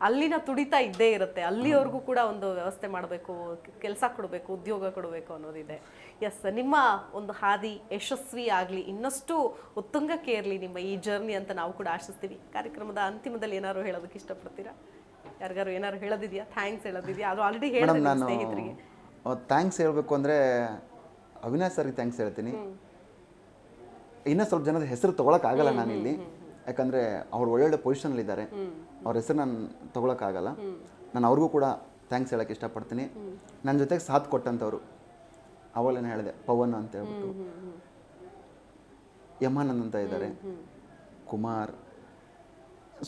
ಅಲ್ಲಿನ ತುಡಿತ ಇದ್ದೇ ಇರುತ್ತೆ. ಅಲ್ಲಿವರೆಗೂ ಕೂಡ ಒಂದು ವ್ಯವಸ್ಥೆ ಮಾಡಬೇಕು ಕೆಲಸ ಕೊಡಬೇಕು ಉದ್ಯೋಗ ಕೊಡಬೇಕು ಅನ್ನೋದಿದೆ. ಎಸ್ ನಿಮ್ಮ ಒಂದು ಹಾದಿ ಯಶಸ್ವಿ ಆಗಲಿ ಇನ್ನಷ್ಟು ಉತ್ತುಂಗಕ್ಕೆ ಇರಲಿ ನಿಮ್ಮ ಈ ಜರ್ನಿ ಅಂತ ನಾವು ಕೂಡ ಆಶಿಸ್ತೀವಿ. ಕಾರ್ಯಕ್ರಮದ ಅಂತಿಮದಲ್ಲಿ ಏನಾದ್ರು ಹೇಳೋದಕ್ಕೆ ಇಷ್ಟಪಡ್ತೀರಾ? ಯಾರಿಗಾರು ಏನಾದ್ರು ಹೇಳೋದಿದೆಯಾ? ಥ್ಯಾಂಕ್ಸ್ ಹೇಳೋದಿದೆಯಾ? ಅದು ಆಲ್ರೆಡಿ ಹೇಳಿದ್ರಿ ಸ್ನೇಹಿತರಿಗೆ. ಥ್ಯಾಂಕ್ಸ್ ಹೇಳಬೇಕು ಅಂದರೆ ಅವಿನಾಶ್ ಸರ್ಗೆ ಥ್ಯಾಂಕ್ಸ್ ಹೇಳ್ತೀನಿ. ಇನ್ನೂ ಸ್ವಲ್ಪ ಜನದ ಹೆಸರು ತೊಗೊಳಕ್ಕಾಗಲ್ಲ ನಾನಿಲ್ಲಿ. ಯಾಕಂದರೆ ಅವ್ರು ಒಳ್ಳೊಳ್ಳೆ ಪೊಸಿಷನಲ್ಲಿದ್ದಾರೆ ಅವ್ರ ಹೆಸರು ನಾನು ತೊಗೊಳಕ್ಕಾಗಲ್ಲ ನಾನು ಅವ್ರಿಗೂ ಕೂಡ ಥ್ಯಾಂಕ್ಸ್ ಹೇಳೋಕ್ಕೆ ಇಷ್ಟಪಡ್ತೀನಿ. ನನ್ನ ಜೊತೆಗೆ ಸಾಥ್ ಕೊಟ್ಟಂಥವ್ರು ಅವಾಗಲೇ ಹೇಳಿದೆ ಪವನ್ ಅಂತ ಹೇಳ್ಬಿಟ್ಟು. ಯಮಾನಂದ್ ಅಂತ ಇದ್ದಾರೆ ಕುಮಾರ್.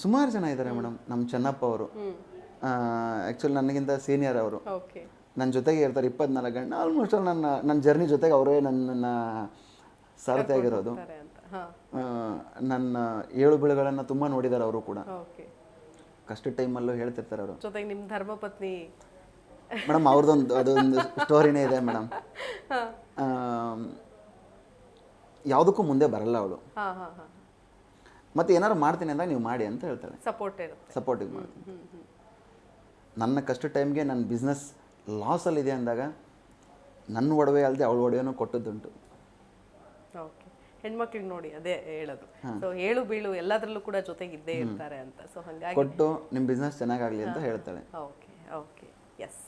ಸುಮಾರು ಜನ ಇದ್ದಾರೆ ಮೇಡಮ್ ನಮ್ಮ ಚೆನ್ನಪ್ಪ ಅವರು. ಆ್ಯಕ್ಚುಲಿ ನನಗಿಂತ ಸೀನಿಯರ್ ಅವರು. ನನ್ನ ಜೊತೆಗೆ ಇರ್ತಾರೆ ಇಪ್ಪತ್ನಾಲ್ಕು ಗಂಟೆ ಆಲ್ಮೋಸ್ಟ್ ನನ್ನ ನನ್ನ ಜರ್ನಿ ಜೊತೆಗೆ ಅವರೇ ನನ್ನನ್ನು ಸಾರಥಿಯಾಗಿರೋದು ನನ್ನ ಏಳು ಬೀಳುಗಳನ್ನು ತುಂಬ ನೋಡಿದ್ದಾರೆ ಅವರು ಕೂಡ. ಓಕೆ ಕಷ್ಟ ಟೈಮಲ್ಲೂ ಹೇಳ್ತಿರ್ತಾರೆ ಅವರು. ಜೊತೆಗೆ ನಿಮ್ಮ ಧರ್ಮಪತ್ನಿ. ಮೇಡಮ್ ಅವ್ರದ್ದೊಂದು ಅದೊಂದು ಸ್ಟೋರಿನೇ ಇದೆ ಮೇಡಮ್. ಯಾವುದಕ್ಕೂ ಮುಂದೆ ಬರಲ್ಲ ಅವಳು. ಮತ್ತೆ ಏನಾದ್ರು ಮಾಡ್ತೀನಿ ಅಂದಾಗ ನೀವು ಮಾಡಿ ಅಂತ ಹೇಳ್ತಾಳೆ ಸಪೋರ್ಟ್ ಸಪೋರ್ಟಿಗೆ ಮಾಡ್ತೀನಿ. ನನ್ನ ಕಷ್ಟ ಟೈಮ್ಗೆ ನನ್ನ ಬಿಸ್ನೆಸ್ ಲಾಸಲ್ಲಿದೆ ಅಂದಾಗ ನನ್ನ ಒಡವೆ ಅಲ್ಲದೆ ಅವಳ ಒಡವೆನೂ ಕೊಟ್ಟದ್ದುಂಟು. ಓಕೆ ಹೆಣ್ಮಕ್ಳಿಗೆ ನೋಡಿ ಅದೇ ಹೇಳೋದು. ಸೊ ಹೇಳು ಬೀಳು ಎಲ್ಲದರಲ್ಲೂ ಕೂಡ ಜೊತೆಗೆ ಇದ್ದೇ ಇರ್ತಾರೆ ಅಂತ. ಸೊ ಹಂಗಾಗಿ ಕೊಟ್ಟು ನಿಮ್ಮ ಬಿಸ್ನೆಸ್ ಚೆನ್ನಾಗಾಗಲಿ ಅಂತ ಹೇಳ್ತಾಳೆ. ಓಕೆ ಓಕೆ ಎಸ್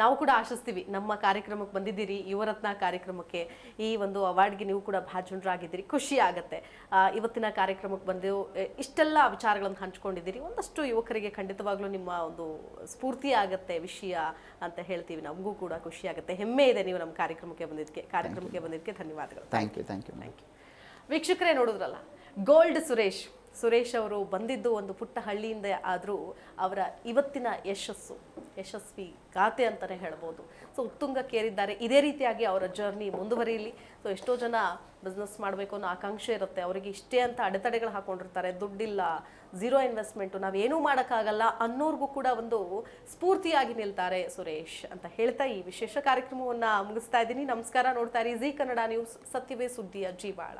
ನಾವು ಕೂಡ ಆಶಿಸ್ತೀವಿ ನಮ್ಮ ಕಾರ್ಯಕ್ರಮಕ್ಕೆ ಬಂದಿದ್ದೀರಿ ಯುವರತ್ನ ಕಾರ್ಯಕ್ರಮಕ್ಕೆ. ಈ ಒಂದು ಅವಾರ್ಡ್ಗೆ ನೀವು ಕೂಡ ಭಾಜನರಾಗಿದ್ದೀರಿ ಖುಷಿ ಆಗುತ್ತೆ. ಇವತ್ತಿನ ಕಾರ್ಯಕ್ರಮಕ್ಕೆ ಬಂದು ಇಷ್ಟೆಲ್ಲ ವಿಚಾರಗಳನ್ನು ಹಂಚ್ಕೊಂಡಿದ್ದೀರಿ. ಒಂದಷ್ಟು ಯುವಕರಿಗೆ ಖಂಡಿತವಾಗ್ಲೂ ನಿಮ್ಮ ಒಂದು ಸ್ಫೂರ್ತಿ ಆಗುತ್ತೆ ವಿಷಯ ಅಂತ ಹೇಳ್ತೀವಿ ನಮಗೂ ಕೂಡ ಖುಷಿ ಆಗುತ್ತೆ. ಹೆಮ್ಮೆ ಇದೆ ನೀವು ನಮ್ಮ ಕಾರ್ಯಕ್ರಮಕ್ಕೆ ಬಂದಿದ್ದಕ್ಕೆ ಕಾರ್ಯಕ್ರಮಕ್ಕೆ ಬಂದಿದ್ದಕ್ಕೆ ಧನ್ಯವಾದಗಳು. Thank you thank you thank you ವೀಕ್ಷಕರೇ ನೋಡಿದ್ರಲ್ಲ ಗೋಲ್ಡ್ ಸುರೇಶ್. ಸುರೇಶ್ ಅವರು ಬಂದಿದ್ದು ಒಂದು ಪುಟ್ಟ ಹಳ್ಳಿಯಿಂದ ಆದರೂ ಅವರ ಇವತ್ತಿನ ಯಶಸ್ಸು, ಯಶಸ್ವಿ ಗಾತೆ ಅಂತಲೇ ಹೇಳ್ಬೋದು. ಸೊ ಉತ್ತುಂಗಕ್ಕೇರಿದ್ದಾರೆ. ಇದೇ ರೀತಿಯಾಗಿ ಅವರ ಜರ್ನಿ ಮುಂದುವರಿಯಲಿ ಸೊ ಎಷ್ಟೋ ಜನ ಬಿಸ್ನೆಸ್ ಮಾಡಬೇಕು ಅನ್ನೋ ಆಕಾಂಕ್ಷೆ ಇರುತ್ತೆ. ಅವರಿಗೆ ಇಷ್ಟೇ ಅಂತ ಅಡೆತಡೆಗಳು ಹಾಕೊಂಡಿರ್ತಾರೆ. ದುಡ್ಡಿಲ್ಲ ಝೀರೋ ಇನ್ವೆಸ್ಟ್ಮೆಂಟು ನಾವೇನೂ ಮಾಡೋಕ್ಕಾಗಲ್ಲ ಅನ್ನೋರ್ಗೂ ಕೂಡ ಒಂದು ಸ್ಫೂರ್ತಿಯಾಗಿ ನಿಲ್ತಾರೆ ಸುರೇಶ್ ಅಂತ ಹೇಳ್ತಾ ಈ ವಿಶೇಷ ಕಾರ್ಯಕ್ರಮವನ್ನು ಮುಗಿಸ್ತಾ ಇದ್ದೀನಿ. ನಮಸ್ಕಾರ. ನೋಡ್ತಾ ಇರಿ. ಜಿ ಕನ್ನಡ ನ್ಯೂಸ್, ಸತ್ಯವೇ ಸುದ್ದಿಯ ಜೀವಾಳ.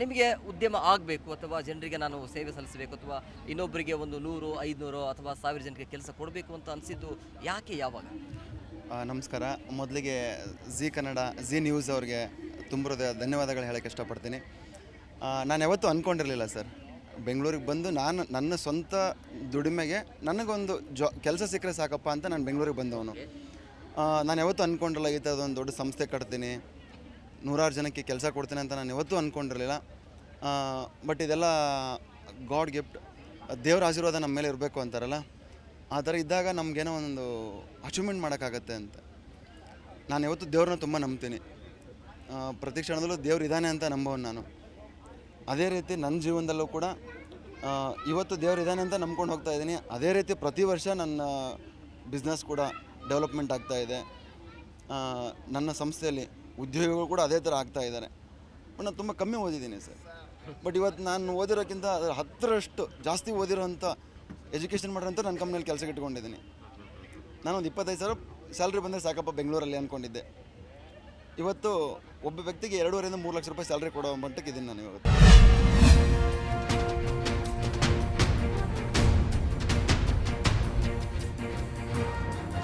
ನಿಮಗೆ ಉದ್ಯಮ ಆಗಬೇಕು ಅಥವಾ ಜನರಿಗೆ ನಾನು ಸೇವೆ ಸಲ್ಲಿಸಬೇಕು ಅಥವಾ ಇನ್ನೊಬ್ಬರಿಗೆ ಒಂದು ನೂರು, ಐದುನೂರು ಅಥವಾ ಸಾವಿರ ಜನಕ್ಕೆ ಕೆಲಸ ಕೊಡಬೇಕು ಅಂತ ಅನಿಸಿದ್ದು ಯಾಕೆ ಯಾವಾಗ? ನಮಸ್ಕಾರ. ಮೊದಲಿಗೆ ಜಿ ಕನ್ನಡ, ಜಿ ನ್ಯೂಸ್ ಅವ್ರಿಗೆ ತುಂಬ ಧನ್ಯವಾದಗಳು ಹೇಳಕ್ಕೆ ಇಷ್ಟಪಡ್ತೀನಿ. ನಾನು ಯಾವತ್ತೂ ಅಂದ್ಕೊಂಡಿರಲಿಲ್ಲ ಸರ್. ಬೆಂಗಳೂರಿಗೆ ಬಂದು ನಾನು ನನ್ನ ಸ್ವಂತ ದುಡಿಮೆಗೆ ನನಗೊಂದು ಜಾ, ಕೆಲಸ ಸಿಕ್ಕರೆ ಸಾಕಪ್ಪ ಅಂತ ನಾನು ಬೆಂಗಳೂರಿಗೆ ಬಂದವನು. ನಾನು ಯಾವತ್ತೂ ಅಂದ್ಕೊಂಡಿಲ್ಲ ಈ ಥರದೊಂದು ದೊಡ್ಡ ಸಂಸ್ಥೆ ಕಟ್ತೀನಿ. ನೂರಾರು ಜನಕ್ಕೆ ಕೆಲಸ ಕೊಡ್ತೇನೆ ಅಂತ ನಾನು ಯಾವತ್ತೂ ಅಂದ್ಕೊಂಡಿರಲಿಲ್ಲ ಬಟ್ ಇದೆಲ್ಲ ಗಾಡ್ ಗಿಫ್ಟ್ ದೇವರ ಆಶೀರ್ವಾದ ನಮ್ಮ ಮೇಲೆ ಇರಬೇಕು ಅಂತಾರಲ್ಲ? ಆ ಥರ ಇದ್ದಾಗ ನಮಗೇನೋ ಒಂದು ಅಚೀವ್ಮೆಂಟ್ ಮಾಡೋಕ್ಕಾಗತ್ತೆ ಅಂತ. ನಾನು ಯಾವತ್ತೂ ದೇವ್ರನ್ನ ತುಂಬ ನಂಬ್ತೀನಿ. ಪ್ರತಿ ಕ್ಷಣದಲ್ಲೂ ದೇವ್ರು ಇದ್ದಾನೆ ಅಂತ ನಂಬೋನು ನಾನು. ಅದೇ ರೀತಿ ನನ್ನ ಜೀವನದಲ್ಲೂ ಕೂಡ ಇವತ್ತು ದೇವ್ರು ಇದ್ದಾನೆ ಅಂತ ನಂಬ್ಕೊಂಡು ಹೋಗ್ತಾ ಇದ್ದೀನಿ. ಅದೇ ರೀತಿ ಪ್ರತಿ ವರ್ಷ ನನ್ನ ಬಿಸ್ನೆಸ್ ಕೂಡ ಡೆವಲಪ್ಮೆಂಟ್ ಆಗ್ತಾ ಇದೆ. ನನ್ನ ಸಂಸ್ಥೆಯಲ್ಲಿ ಉದ್ಯೋಗಿಗಳು ಕೂಡ ಅದೇ ಥರ ಆಗ್ತಾ ಇದ್ದಾರೆ. ಬಟ್ ನಾನು ತುಂಬ ಕಮ್ಮಿ ಓದಿದ್ದೀನಿ ಸರ್. ಬಟ್ ಇವತ್ತು ನಾನು ಓದಿರೋಕ್ಕಿಂತ ಅದರ ಹತ್ತರಷ್ಟು ಜಾಸ್ತಿ ಓದಿರೋಂಥ ಎಜುಕೇಷನ್ ಮಾಡಿರೋಂಥ ನನ್ನ ಕಂಪ್ನಿಯಲ್ಲಿ ಕೆಲಸಕ್ಕೆ ಇಟ್ಕೊಂಡಿದ್ದೀನಿ. ನಾನೊಂದು ಇಪ್ಪತ್ತೈದು ಸಾವಿರ ಸ್ಯಾಲ್ರಿ ಬಂದರೆ ಸಾಕಪ್ಪ ಬೆಂಗಳೂರಲ್ಲಿ ಅಂದ್ಕೊಂಡಿದ್ದೆ ಇವತ್ತು ಒಬ್ಬ ವ್ಯಕ್ತಿಗೆ ಎರಡೂವರೆಯಿಂದ ಮೂರು ಲಕ್ಷ ರೂಪಾಯಿ ಸ್ಯಾಲ್ರಿ ಕೊಡೋ ಮಟ್ಟಕ್ಕೆ ಇದ್ದೀನಿ ನಾನು ಇವತ್ತು.